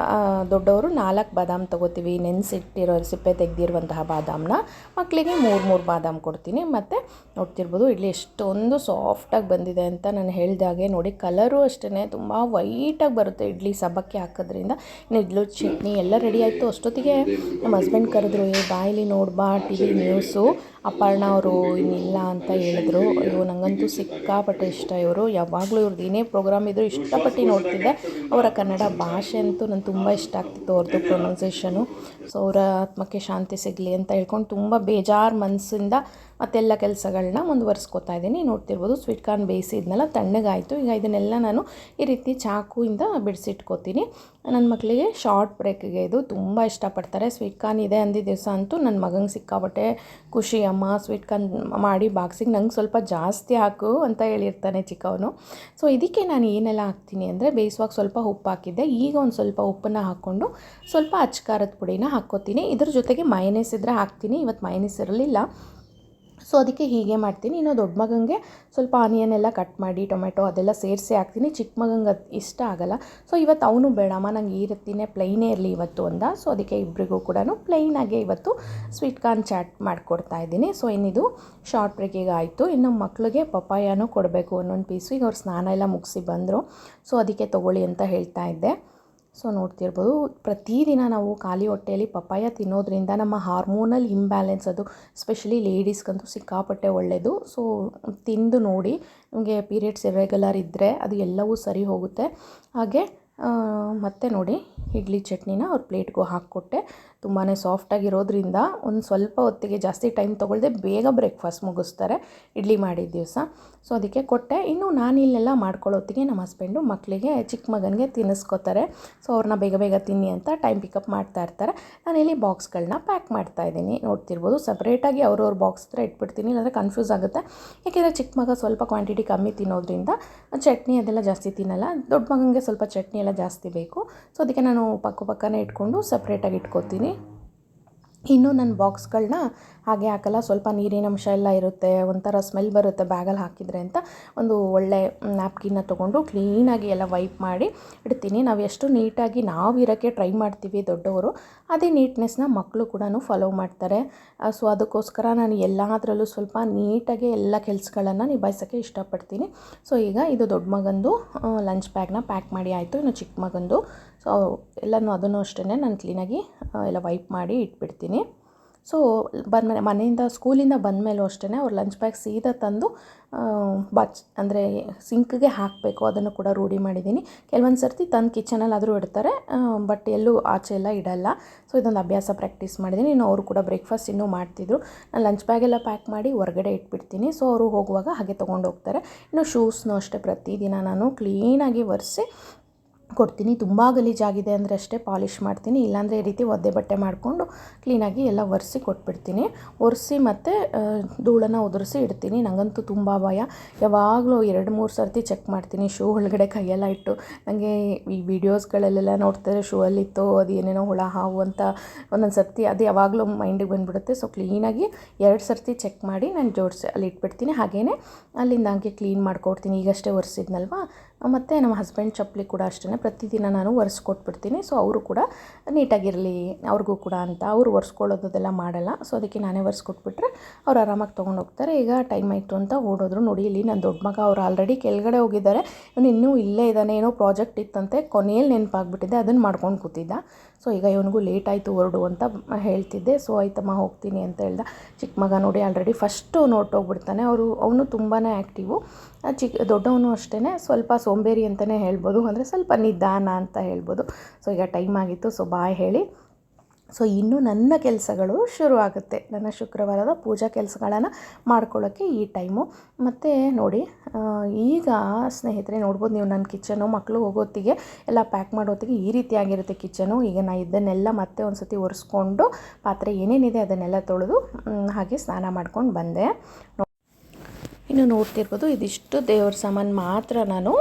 ದೊಡ್ಡವರು ನಾಲ್ಕು ಬಾದಾಮ್ ತೊಗೋತೀವಿ. ನೆನೆಸಿಟ್ಟಿರೋ ಸಿಪ್ಪೆ ತೆಗೆದಿರುವಂತಹ ಬಾದಾಮನ್ನ ಮಕ್ಕಳಿಗೆ ಮೂರು ಮೂರು ಬಾದಾಮ್ ಕೊಡ್ತೀನಿ. ಮತ್ತು ನೋಡ್ತಿರ್ಬೋದು ಇಡ್ಲಿ ಎಷ್ಟೊಂದು ಸಾಫ್ಟಾಗಿ ಬಂದಿದೆ ಅಂತ ನಾನು ಹೇಳಿದಾಗೆ ನೋಡಿ, ಕಲರು ಅಷ್ಟೇ ತುಂಬ ವೈಟಾಗಿ ಬರುತ್ತೆ ಇಡ್ಲಿ ಸಬ್ಬಕ್ಕಿ ಹಾಕೋದ್ರಿಂದ. ಇನ್ನು ಇಡ್ಲು ಚಟ್ನಿ ಎಲ್ಲ ರೆಡಿ ಆಯಿತು. ಅಷ್ಟೊತ್ತಿಗೆ ನಮ್ಮ ಹಸ್ಬೆಂಡ್ ಕರೆದ್ರು, ಏ, ಬಾಯಲ್ಲಿ ನೋಡ್ಬಾ ಟಿ ವಿ ನ್ಯೂಸು ಅಪರ್ಣ ಅವರು ಇನ್ನಿಲ್ಲ ಅಂತ ಹೇಳಿದ್ರು. ಅಯ್ಯೋ ನನಗಂತೂ ಸಿಕ್ಕಾಪಟ್ಟೆ ಇಷ್ಟ ಇವರು. ಯಾವಾಗಲೂ ಇವ್ರದ್ದು ಏನೇ ಪ್ರೋಗ್ರಾಮ್ ಇದ್ದರೂ ಇಷ್ಟಪಟ್ಟು ನೋಡ್ತಿದ್ದೆ. ಅವರ ಕನ್ನಡ ಭಾಷೆ ಅಂತೂ ನಂಗೆ ತುಂಬ ಇಷ್ಟ ಆಗ್ತಿತ್ತು ಅವ್ರದ್ದು ಪ್ರೊನೌನ್ಸೇಷನು ಸೊ ಅವರ ಆತ್ಮಕ್ಕೆ ಶಾಂತಿ ಸಿಗಲಿ ಅಂತ ಹೇಳ್ಕೊಂಡು ತುಂಬ ಬೇಜಾರು ಮನಸ್ಸಿಂದ ಮತ್ತೆಲ್ಲ ಕೆಲಸಗಳನ್ನ ಮುಂದುವರ್ಸ್ಕೊತಾ ಇದ್ದೀನಿ. ನೋಡ್ತಿರ್ಬೋದು ಸ್ವೀಟ್ ಕಾರ್ನ್ ಬೇಯಿಸಿದ್ನಲ್ಲ ತಣ್ಣಗಾಯಿತು. ಈಗ ಇದನ್ನೆಲ್ಲ ನಾನು ಈ ರೀತಿ ಚಾಕುಯಿಂದ ಬಿಡಿಸಿಟ್ಕೋತೀನಿ. ನನ್ನ ಮಕ್ಕಳಿಗೆ ಶಾರ್ಟ್ ಬ್ರೇಕ್ಗೆ ಇದು ತುಂಬ ಇಷ್ಟಪಡ್ತಾರೆ. ಸ್ವೀಟ್ ಕಾರ್ನ್ ಇದೆ ಅಂದಿದ್ದ ದಿವಸ ಅಂತೂ ನನ್ನ ಮಗಂಗೆ ಸಿಕ್ಕಾಬಟ್ಟೆ ಖುಷಿ. ಅಮ್ಮ ಸ್ವೀಟ್ ಕಾರ್ನ್ ಮಾಡಿ ಬಾಕ್ಸಿಗೆ ನಂಗೆ ಸ್ವಲ್ಪ ಜಾಸ್ತಿ ಹಾಕು ಅಂತ ಹೇಳಿರ್ತಾನೆ ಚಿಕ್ಕವನು. ಸೊ ಇದಕ್ಕೆ ನಾನು ಏನೆಲ್ಲ ಹಾಕ್ತೀನಿ ಅಂದರೆ ಬೇಯಿಸುವಾಗ ಸ್ವಲ್ಪ ಉಪ್ಪು ಹಾಕಿದ್ದೆ. ಈಗ ಒಂದು ಸ್ವಲ್ಪ ಉಪ್ಪನ್ನು ಹಾಕ್ಕೊಂಡು ಸ್ವಲ್ಪ ಅಚ್ಕಾರದ ಪುಡಿನ ಹಾಕ್ಕೋತೀನಿ. ಇದ್ರ ಜೊತೆಗೆ ಮಯನೇಸ್ ಇದ್ದರೆ ಹಾಕ್ತೀನಿ. ಇವತ್ತು ಮಯನೇಸ್ ಇರಲಿಲ್ಲ. ಸೊ ಅದಕ್ಕೆ ಹೀಗೆ ಮಾಡ್ತೀನಿ. ಇನ್ನು ದೊಡ್ಡ ಮಗನಿಗೆ ಸ್ವಲ್ಪ ಆನಿಯನ್ ಎಲ್ಲ ಕಟ್ ಮಾಡಿ ಟೊಮೆಟೊ ಅದೆಲ್ಲ ಸೇರಿಸಿ ಹಾಕ್ತೀನಿ. ಚಿಕ್ಕ ಮಗಂಗೆ ಅದು ಇಷ್ಟ ಆಗಲ್ಲ. ಸೊ ಇವತ್ತು ಅವನು ಬೇಡಮ್ಮ. ನಂಗೆ ಈ ರೀತಿನೇ ಪ್ಲೈನೇ ಇರಲಿ ಇವತ್ತು ಅಂದ. ಸೊ ಅದಕ್ಕೆ ಇಬ್ಬರಿಗೂ ಕೂಡ ಪ್ಲೈನಾಗೆ ಇವತ್ತು ಸ್ವೀಟ್ ಕಾರ್ನ್ ಚಾಟ್ ಮಾಡಿಕೊಡ್ತಾ ಇದ್ದೀನಿ. ಸೊ ಇನ್ನಿದು ಶಾರ್ಟ್ ಬ್ರೇಕಿಗೆ ಆಯಿತು. ಇನ್ನು ಮಕ್ಕಳಿಗೆ ಪಪ್ಪಾಯನೂ ಕೊಡಬೇಕು ಒಂದೊಂದು ಪೀಸು ಈಗ ಅವ್ರು ಸ್ನಾನ ಎಲ್ಲ ಮುಗಿಸಿ ಬಂದರು. ಸೊ ಅದಕ್ಕೆ ತೊಗೊಳ್ಳಿ ಅಂತ ಹೇಳ್ತಾ ಇದ್ದೆ. ಸೊ ನೋಡ್ತಿರ್ಬೋದು, ಪ್ರತಿದಿನ ನಾವು ಖಾಲಿ ಹೊಟ್ಟೆಯಲ್ಲಿ ಪಪ್ಪಾಯ ತಿನ್ನೋದ್ರಿಂದ ನಮ್ಮ ಹಾರ್ಮೋನಲ್ ಇಂಬ್ಯಾಲೆನ್ಸ್ ಅದು ಸ್ಪೆಷಲಿ ಲೇಡೀಸ್ಗಂತೂ ಸಿಕ್ಕಾಪಟ್ಟೆ ಒಳ್ಳೆಯದು ಸೊ ತಿಂದು ನೋಡಿ, ನಿಮಗೆ ಪೀರಿಯಡ್ಸ್ ಇರ್ರೆಗ್ಯುಲರ್ ಇದ್ದರೆ ಅದು ಎಲ್ಲವೂ ಸರಿ ಹೋಗುತ್ತೆ. ಹಾಗೆ ಮತ್ತೆ ನೋಡಿ, ಇಡ್ಲಿ ಚಟ್ನಿನ ಅವ್ರ ಪ್ಲೇಟ್ಗೂ ಹಾಕ್ಕೊಟ್ಟೆ. ತುಂಬಾ ಸಾಫ್ಟಾಗಿರೋದ್ರಿಂದ ಒಂದು ಸ್ವಲ್ಪ ಹೊತ್ತಿಗೆ ಜಾಸ್ತಿ ಟೈಮ್ ತೊಗೊಳ್ದೆ ಬೇಗ ಬ್ರೇಕ್ಫಾಸ್ಟ್ ಮುಗಿಸ್ತಾರೆ ಇಡ್ಲಿ ಮಾಡಿದ ದಿವಸ. ಸೊ, ಅದಕ್ಕೆ ಕೊಟ್ಟೆ. ಇನ್ನು ನಾನು ಇಲ್ಲೆಲ್ಲ ಮಾಡ್ಕೊಳ್ಳೋತ್ತಿಗೆ ನಮ್ಮ ಹಸ್ಬೆಂಡು ಮಕ್ಕಳಿಗೆ ಚಿಕ್ಕ ಮಗನಿಗೆ ತಿನ್ನಿಸ್ಕೋತಾರೆ. ಸೊ ಅವ್ರನ್ನ ಬೇಗ ಬೇಗ ತಿನ್ನಿ ಅಂತ ಟೈಮ್ ಪಿಕಪ್ ಮಾಡ್ತಾ ಇರ್ತಾರೆ. ನಾನು ಇಲ್ಲಿ ಬಾಕ್ಸ್ಗಳನ್ನ ಪ್ಯಾಕ್ ಮಾಡ್ತಾ ಇದ್ದೀನಿ. ನೋಡ್ತಿರ್ಬೋದು, ಸಪ್ರೇಟಾಗಿ ಅವ್ರವ್ರ ಬಾಕ್ಸ್ ಹತ್ರ ಇಟ್ಬಿಡ್ತೀನಿ, ಇಲ್ಲಾಂದರೆ ಕನ್ಫ್ಯೂಸ್ ಆಗುತ್ತೆ. ಯಾಕೆಂದರೆ ಚಿಕ್ಕ ಮಗ ಸ್ವಲ್ಪ ಕ್ವಾಂಟಿಟಿ ಕಮ್ಮಿ ತಿನ್ನೋದ್ರಿಂದ, ಚಟ್ನಿ ಅದೆಲ್ಲ ಜಾಸ್ತಿ ತಿನ್ನಲ್ಲ. ದೊಡ್ಡ ಮಗನಿಗೆ ಸ್ವಲ್ಪ ಚಟ್ನಿ ಎಲ್ಲ ಜಾಸ್ತಿ ಬೇಕು. ಸೊ ಅದಕ್ಕೆ ನಾನು ಪಕ್ಕ ಪಕ್ಕನೇ ಇಟ್ಕೊಂಡು ಸಪ್ರೇಟಾಗಿ ಇಟ್ಕೋತೀನಿ. ಇನ್ನು ನನ್ನ ಬಾಕ್ಸ್ಗಳನ್ನ ಹಾಗೆ ಹಾಕಲ್ಲ, ಸ್ವಲ್ಪ ನೀರಿನ ಅಂಶ ಎಲ್ಲ ಇರುತ್ತೆ, ಒಂಥರ ಸ್ಮೆಲ್ ಬರುತ್ತೆ ಬ್ಯಾಗಲ್ಲಿ ಹಾಕಿದರೆ ಅಂತ ಒಂದು ಒಳ್ಳೆ ನ್ಯಾಪ್ಕಿನ್ನ ತೊಗೊಂಡು ಕ್ಲೀನಾಗಿ ಎಲ್ಲ ವೈಪ್ ಮಾಡಿ ಇಡ್ತೀನಿ. ನಾವು ಎಷ್ಟು ನೀಟಾಗಿ ನಾವು ಇರೋಕ್ಕೆ ಟ್ರೈ ಮಾಡ್ತೀವಿ ದೊಡ್ಡವರು, ಅದೇ ನೀಟ್ನೆಸ್ನ ಮಕ್ಕಳು ಕೂಡ ಫಾಲೋ ಮಾಡ್ತಾರೆ. ಸೊ ಅದಕ್ಕೋಸ್ಕರ ನಾನು ಎಲ್ಲದರಲ್ಲೂ ಸ್ವಲ್ಪ ನೀಟಾಗಿ ಎಲ್ಲ ಕೆಲಸಗಳನ್ನು ನಿಭಾಯಿಸೋಕ್ಕೆ ಇಷ್ಟಪಡ್ತೀನಿ. ಸೊ ಈಗ ಇದು ದೊಡ್ಡ ಮಗಂದು ಲಂಚ್ ಬ್ಯಾಗ್ನ ಪ್ಯಾಕ್ ಮಾಡಿ ಆಯಿತು, ಇನ್ನು ಚಿಕ್ಕ ಮಗಂದು. ಸೊ ಎಲ್ಲನೂ ಅದನ್ನು ಅಷ್ಟೇ ನಾನು ಕ್ಲೀನಾಗಿ ಎಲ್ಲ ವೈಪ್ ಮಾಡಿ ಇಟ್ಬಿಡ್ತೀನಿ. ಸೊ, ಬಂದಮೇಲೆ ಮನೆಯಿಂದ, ಸ್ಕೂಲಿಂದ ಬಂದಮೇಲೂ ಅಷ್ಟೇ ಅವ್ರು ಲಂಚ್ ಬ್ಯಾಗ್ ಸೀದಾ ತಂದು ಬಚ್, ಅಂದರೆ ಸಿಂಕ್ಗೆ ಹಾಕಬೇಕು. ಅದನ್ನು ಕೂಡ ರೂಢಿ ಮಾಡಿದ್ದೀನಿ. ಕೆಲವೊಂದು ಸರ್ತಿ ತಂದು ಕಿಚನಲ್ಲಾದರೂ ಇಡ್ತಾರೆ ಬಟ್ ಎಲ್ಲೂ ಆಚೆ ಎಲ್ಲ ಇಡಲ್ಲ. ಸೊ, ಇದೊಂದು ಅಭ್ಯಾಸ ಪ್ರಾಕ್ಟೀಸ್ ಮಾಡಿದ್ದೀನಿ. ಇನ್ನು ಅವರು ಕೂಡ ಬ್ರೇಕ್ಫಾಸ್ಟ್ ಇನ್ನೂ ಮಾಡ್ತಿದ್ರು. ನಾನು ಲಂಚ್ ಬ್ಯಾಗೆಲ್ಲ ಪ್ಯಾಕ್ ಮಾಡಿ ಹೊರಗಡೆ ಇಟ್ಬಿಡ್ತೀನಿ. ಸೊ, ಅವರು ಹೋಗುವಾಗ ಹಾಗೆ ತೊಗೊಂಡು ಹೋಗ್ತಾರೆ ಇನ್ನು ಶೂಸ್ನೂ ಅಷ್ಟೇ ಪ್ರತಿದಿನ ನಾನು ಕ್ಲೀನಾಗಿ ಒರೆಸಿ ಕೊಡ್ತೀನಿ. ತುಂಬ ಗಲೀಜಾಗಿದೆ ಅಂದರೆ ಅಷ್ಟೇ ಪಾಲಿಷ್ ಮಾಡ್ತೀನಿ. ಇಲ್ಲಾಂದರೆ ಈ ರೀತಿ ಒದ್ದೆ ಬಟ್ಟೆ ಮಾಡಿಕೊಂಡು ಕ್ಲೀನಾಗಿ ಎಲ್ಲ ಒರೆಸಿ ಕೊಟ್ಬಿಡ್ತೀನಿ. ಒರೆಸಿ ಮತ್ತು ಧೂಳನ್ನು ಉದುರಿಸಿ ಇಡ್ತೀನಿ. ನನಗಂತೂ ತುಂಬ ಭಯ. ಯಾವಾಗಲೂ ಎರಡು, ಮೂರು ಸರ್ತಿ ಚೆಕ್ ಮಾಡ್ತೀನಿ. ಶೂ ಒಳಗಡೆ ಕೈಯೆಲ್ಲ ಇಟ್ಟು. ನನಗೆ ಈ ವಿಡಿಯೋಸ್ಗಳಲ್ಲೆಲ್ಲ ನೋಡ್ತಾರೆ ಶೂ ಅಲ್ಲಿತ್ತು, ಅದು ಏನೇನೋ ಹುಳ, ಹಾವು ಅಂತ ಒಂದೊಂದು ಸರ್ತಿ ಅದು ಯಾವಾಗಲೂ ಮೈಂಡಿಗೆ ಬಂದುಬಿಡುತ್ತೆ. ಸೊ ಕ್ಲೀನಾಗಿ ಎರಡು ಸರ್ತಿ ಚೆಕ್ ಮಾಡಿ ನಾನು ಜೋಡಿಸಿ ಅಲ್ಲಿ ಇಟ್ಬಿಡ್ತೀನಿ ಹಾಗೆಯೇ ಅಲ್ಲಿಂದ ಹಂಗೆ ಕ್ಲೀನ್ ಮಾಡ್ಕೊಡ್ತೀನಿ. ಈಗಷ್ಟೇ ಒರೆಸಿದ್ನಲ್ವ? ಮತ್ತು ನಮ್ಮ ಹಸ್ಬೆಂಡ್ ಚಪ್ಪಲಿ ಕೂಡ ಅಷ್ಟೇ ಪ್ರತಿದಿನ ನಾನು ಒರೆಸ್ಕೊಟ್ಬಿಡ್ತೀನಿ. ಸೊ ಅವರು ಕೂಡ ನೀಟಾಗಿರಲಿ, ಅವ್ರಿಗೂ ಕೂಡ ಅಂತ ಅವರು ಒರೆಸ್ಕೊಳ್ಳೋದೆಲ್ಲ ಮಾಡಲ್ಲ. ಸೊ ಅದಕ್ಕೆ ನಾನೇ ಒರೆಸ್ಕೊಟ್ಬಿಟ್ರೆ ಅವ್ರು ಆರಾಮಾಗಿ ತೊಗೊಂಡು ಹೋಗ್ತಾರೆ. ಈಗ ಟೈಮ್ ಆಯಿತು ಅಂತ ಓಡೋದ್ರು. ನೋಡಿ, ಇಲ್ಲಿ ನನ್ನ ದೊಡ್ಡ ಮಗ, ಅವ್ರು ಆಲ್ರೆಡಿ ಕೆಳಗಡೆ ಹೋಗಿದ್ದಾರೆ. ಇವನು ಇನ್ನೂ ಇಲ್ಲೇ ಇದ್ದಾನೆ. ಏನೋ ಪ್ರಾಜೆಕ್ಟ್ ಇತ್ತಂತೆ. ಕೊನೆಯಲ್ಲಿ ನೆನಪಾಗ್ಬಿಟ್ಟಿದೆ. ಅದನ್ನು ಮಾಡ್ಕೊಂಡು ಕೂತಿದ್ದ. ಸೊ ಈಗ ಇವನಿಗೂ ಲೇಟ್ ಆಯಿತು ಹೊರಡು ಅಂತ ಹೇಳ್ತಿದ್ದೆ. ಸೊ ಆಯ್ತಮ್ಮ ಹೋಗ್ತೀನಿ ಅಂತ ಹೇಳ್ದ. ಚಿಕ್ಕ ಮಗ ನೋಡಿ ಆಲ್ರೆಡಿ ಫಸ್ಟು ನೋಟೋಗ್ಬಿಡ್ತಾನೆ ಅವರು, ಅವನು ತುಂಬಾ ಆ್ಯಕ್ಟಿವು ಚಿಕ್ಕ ದೊಡ್ಡವನು ಅಷ್ಟೇ ಸ್ವಲ್ಪ ಸೋಂಬೇರಿ ಅಂತಲೇ ಹೇಳ್ಬೋದು. ಅಂದರೆ ಸ್ವಲ್ಪ ನಿಧಾನ ಅಂತ ಹೇಳ್ಬೋದು. ಸೊ ಈಗ ಟೈಮ್ ಆಗಿತ್ತು. ಸೊ ಬಾಯ್ ಹೇಳಿ. ಸೊ ಇನ್ನು ನನ್ನ ಕೆಲಸಗಳು ಶುರುವಾಗುತ್ತೆ. ನನ್ನ ಶುಕ್ರವಾರದ ಪೂಜಾ ಕೆಲಸಗಳನ್ನು ಮಾಡ್ಕೊಳ್ಳೋಕ್ಕೆ ಈ ಟೈಮು. ಮತ್ತು ನೋಡಿ ಈಗ ಸ್ನೇಹಿತರೆ ನೋಡ್ಬೋದು ನೀವು ನನ್ನ ಕಿಚನು ಮಕ್ಕಳು ಹೋಗೋತ್ತಿಗೆ ಎಲ್ಲ ಪ್ಯಾಕ್ ಮಾಡೋತ್ತಿಗೆ ಈ ರೀತಿಯಾಗಿರುತ್ತೆ ಕಿಚನು. ಈಗ ನಾನು ಇದನ್ನೆಲ್ಲ ಮತ್ತೆ ಒಂದು ಸತಿ ಒರೆಸ್ಕೊಂಡು ಪಾತ್ರೆ ಏನೇನಿದೆ ಅದನ್ನೆಲ್ಲ ತೊಳೆದು ಹಾಗೆ ಸ್ನಾನ ಮಾಡ್ಕೊಂಡು ಬಂದೆ. ಇನ್ನು ನೋಡ್ತಿರ್ಬೋದು ಇದಿಷ್ಟು ದೇವ್ರ ಸಾಮಾನು ಮಾತ್ರ ನಾನು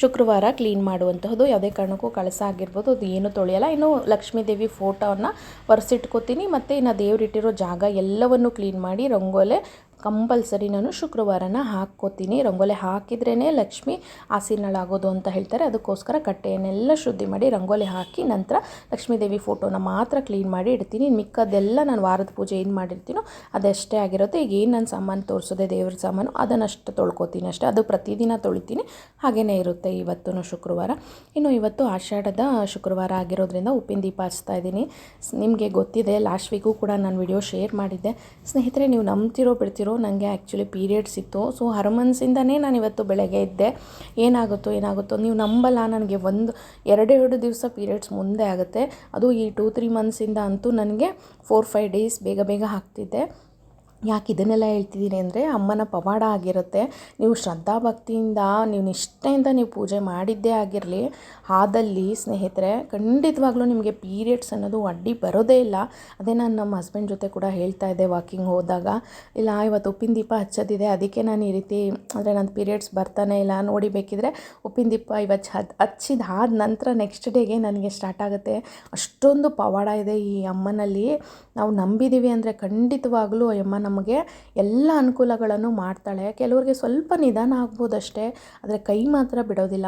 ಶುಕ್ರವಾರ ಕ್ಲೀನ್ ಮಾಡುವಂತಹದ್ದು. ಯಾವುದೇ ಕಾರಣಕ್ಕೂ ಕಳಸ ಆಗಿರ್ಬೋದು, ಅದು ಏನು ತೊಳೆಯಲ್ಲ. ಇನ್ನು ಲಕ್ಷ್ಮೀ ದೇವಿ ಫೋಟೋವನ್ನು ಒರೆಸಿಟ್ಕೋತೀನಿ. ಮತ್ತು ಇನ್ನು ದೇವ್ರಿಟ್ಟಿರೋ ಜಾಗ ಎಲ್ಲವನ್ನು ಕ್ಲೀನ್ ಮಾಡಿ, ರಂಗೋಲೆ ಕಂಪಲ್ಸರಿ ನಾನು ಶುಕ್ರವಾರನ ಹಾಕ್ಕೋತೀನಿ. ರಂಗೋಲಿ ಹಾಕಿದ್ರೇ ಲಕ್ಷ್ಮಿ ಆಸೀನಳಾಗೋದು ಅಂತ ಹೇಳ್ತಾರೆ. ಅದಕ್ಕೋಸ್ಕರ ಕಟ್ಟೆಯನ್ನೆಲ್ಲ ಶುದ್ಧಿ ಮಾಡಿ ರಂಗೋಲಿ ಹಾಕಿ ನಂತರ ಲಕ್ಷ್ಮೀ ದೇವಿ ಫೋಟೋನ ಮಾತ್ರ ಕ್ಲೀನ್ ಮಾಡಿ ಇಡ್ತೀನಿ. ಮಿಕ್ಕದೆಲ್ಲ ನಾನು ವಾರದ ಪೂಜೆ ಏನು ಮಾಡಿರ್ತೀನೋ ಅದಷ್ಟೇ ಆಗಿರುತ್ತೆ. ಈಗ ಏನು ನಾನು ಸಾಮಾನು ತೋರಿಸೋದೆ, ದೇವ್ರ ಸಾಮಾನು, ಅದನ್ನಷ್ಟು ತೊಳ್ಕೊತೀನಿ ಅಷ್ಟೇ. ಅದು ಪ್ರತಿದಿನ ತೊಳಿತೀನಿ. ಹಾಗೇ ಇರುತ್ತೆ ಇವತ್ತು ಶುಕ್ರವಾರ. ಇನ್ನು ಇವತ್ತು ಆಷಾಢದ ಶುಕ್ರವಾರ ಆಗಿರೋದ್ರಿಂದ ಉಪ್ಪಿನ ದೀಪ ಹಚ್ತಾ ಇದ್ದೀನಿ. ನಿಮಗೆ ಗೊತ್ತಿದೆ ಲಾಸ್ಟ್ ವೀಕು ಕೂಡ ನಾನು ವಿಡಿಯೋ ಶೇರ್ ಮಾಡಿದ್ದೆ. ಸ್ನೇಹಿತರೆ, ನೀವು ನಂಬ್ತಿರೋ, ಬಿಡ್ತಿರೋ ನನಗೆ ಆ್ಯಕ್ಚುಲಿ ಪೀರಿಯಡ್ಸ್ ಇತ್ತು. ಸೊ ಹರ್ಮನ್ಸಿಂದನೇ ನಾನು ಇವತ್ತು ಬೆಳಗ್ಗೆ ಇದ್ದೆ ಏನಾಗುತ್ತೋ ಏನಾಗುತ್ತೋ, ನೀವು ನಂಬಲ್ಲ. ನನಗೆ ಒಂದು ಎರಡೆರಡು ದಿವಸ ಪೀರಿಯಡ್ಸ್ ಮುಂದೆ ಆಗುತ್ತೆ. ಅದು ಈ ಟೂ ತ್ರೀ ಮಂತ್ಸಿಂದ ಅಂತೂ ನನಗೆ ಫೋರ್ ಫೈವ್ ಡೇಸ್ ಬೇಗ ಬೇಗ ಆಗ್ತಿದ್ದೆ ಯಾಕೆ ಇದನ್ನೆಲ್ಲ ಹೇಳ್ತಿದ್ದೀನಿ ಅಂದರೆ ಅಮ್ಮನ ಪವಾಡ ಆಗಿರುತ್ತೆ. ನೀವು ಶ್ರದ್ಧಾ ಭಕ್ತಿಯಿಂದ, ನೀವು ನಿಷ್ಠೆಯಿಂದ ನೀವು ಪೂಜೆ ಮಾಡಿದ್ದೇ ಆಗಿರಲಿ ಆದಲ್ಲಿ ಸ್ನೇಹಿತರೆ, ಖಂಡಿತವಾಗ್ಲೂ ನಿಮಗೆ ಪೀರಿಯಡ್ಸ್ ಅನ್ನೋದು ಅಡ್ಡಿ ಬರೋದೇ ಇಲ್ಲ. ಅದೇ ನಾನು ನಮ್ಮ ಹಸ್ಬೆಂಡ್ ಜೊತೆ ಕೂಡ ಹೇಳ್ತಾ ಇದ್ದೆ ವಾಕಿಂಗ್ ಹೋದಾಗ. ಇಲ್ಲ, ಇವತ್ತು ಉಪ್ಪಿನ ದೀಪ ಹಚ್ಚೋದಿದೆ, ಅದಕ್ಕೆ ನಾನು ಈ ರೀತಿ, ಅಂದರೆ ನನ್ನ ಪೀರಿಯಡ್ಸ್ ಬರ್ತಾನೆ ಇಲ್ಲ ನೋಡಿ ಬೇಕಿದ್ರೆ ಉಪ್ಪಿನ ದೀಪ ಇವತ್ತು ಹದ್ ಹಚ್ಚಿದಾದ ನಂತರ ನೆಕ್ಸ್ಟ್ ಡೇಗೆ ನನಗೆ ಸ್ಟಾರ್ಟ್ ಆಗುತ್ತೆ. ಅಷ್ಟೊಂದು ಪವಾಡ ಇದೆ ಈ ಅಮ್ಮನಲ್ಲಿ. ನಾವು ನಂಬಿದ್ದೀವಿ ಅಂದರೆ ಖಂಡಿತವಾಗ್ಲೂ ಅಮ್ಮ ನಮಗೆ ಎಲ್ಲ ಅನುಕೂಲಗಳನ್ನು ಮಾಡ್ತಾಳೆ. ಕೆಲವ್ರಿಗೆ ಸ್ವಲ್ಪ ನಿಧಾನ ಆಗ್ಬೋದಷ್ಟೇ, ಆದರೆ ಕೈ ಮಾತ್ರ ಬಿಡೋದಿಲ್ಲ.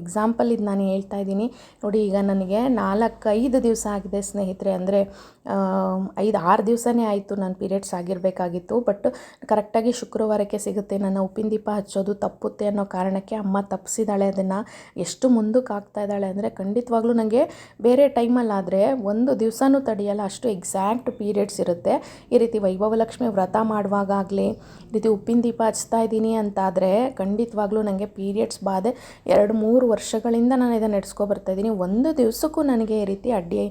ಎಕ್ಸಾಂಪಲ್ ಇದು ನಾನು ಹೇಳ್ತಾ ಇದ್ದೀನಿ. ನೋಡಿ, ಈಗ ನನಗೆ ನಾಲ್ಕೈದು ದಿವಸ ಆಗಿದೆ ಸ್ನೇಹಿತರೆ. ಅಂದರೆ ಐದು, ಆರು ದಿವಸನೇ ಆಯಿತು ನನ್ನ ಪೀರಿಯಡ್ಸ್ ಆಗಿರಬೇಕಾಗಿತ್ತು. ಬಟ್ ಕರೆಕ್ಟಾಗಿ ಶುಕ್ರವಾರಕ್ಕೆ ಸಿಗುತ್ತೆ. ನನ್ನ ಉಪ್ಪಿನ ದೀಪ ಹಚ್ಚೋದು ತಪ್ಪುತ್ತೆ ಅನ್ನೋ ಕಾರಣಕ್ಕೆ ಅಮ್ಮ ತಪ್ಪಿಸಿದಾಳೆ ಅದನ್ನು. ಎಷ್ಟು ಮುಂದಕ್ಕೆ ಆಗ್ತಾ ಇದ್ದಾಳೆ ಅಂದರೆ ಖಂಡಿತವಾಗ್ಲೂ ನನಗೆ ಬೇರೆ ಟೈಮಲ್ಲಾದರೆ ಒಂದು ದಿವಸನೂ ತಡೆಯಲ್ಲ. ಅಷ್ಟು ಎಕ್ಸಾಕ್ಟ್ ಪೀರಿಯಡ್ಸ್ ಇರುತ್ತೆ. ಈ ರೀತಿ ವೈಭವಲಕ್ಷ್ಮಿ ವ್ರತ ಮಾಡುವಾಗಲಿ ಈ ರೀತಿ ಉಪ್ಪಿನ ದೀಪ ಹಚ್ತಾ ಇದ್ದೀನಿ ಅಂತಾದರೆ ಖಂಡಿತವಾಗ್ಲೂ ನನಗೆ ಪೀರಿಯಡ್ಸ್ ಬಾಧೆ. ಎರಡು ಮೂರು ವರ್ಷಗಳಿಂದ ನಾನು ಇದನ್ನು ನಡೆಸ್ಕೊ ಬರ್ತಾ ಇದ್ದೀನಿ. ಒಂದು ದಿವಸಕ್ಕೂ ನನಗೆ ಈ ರೀತಿ ಅಡ್ಡಿ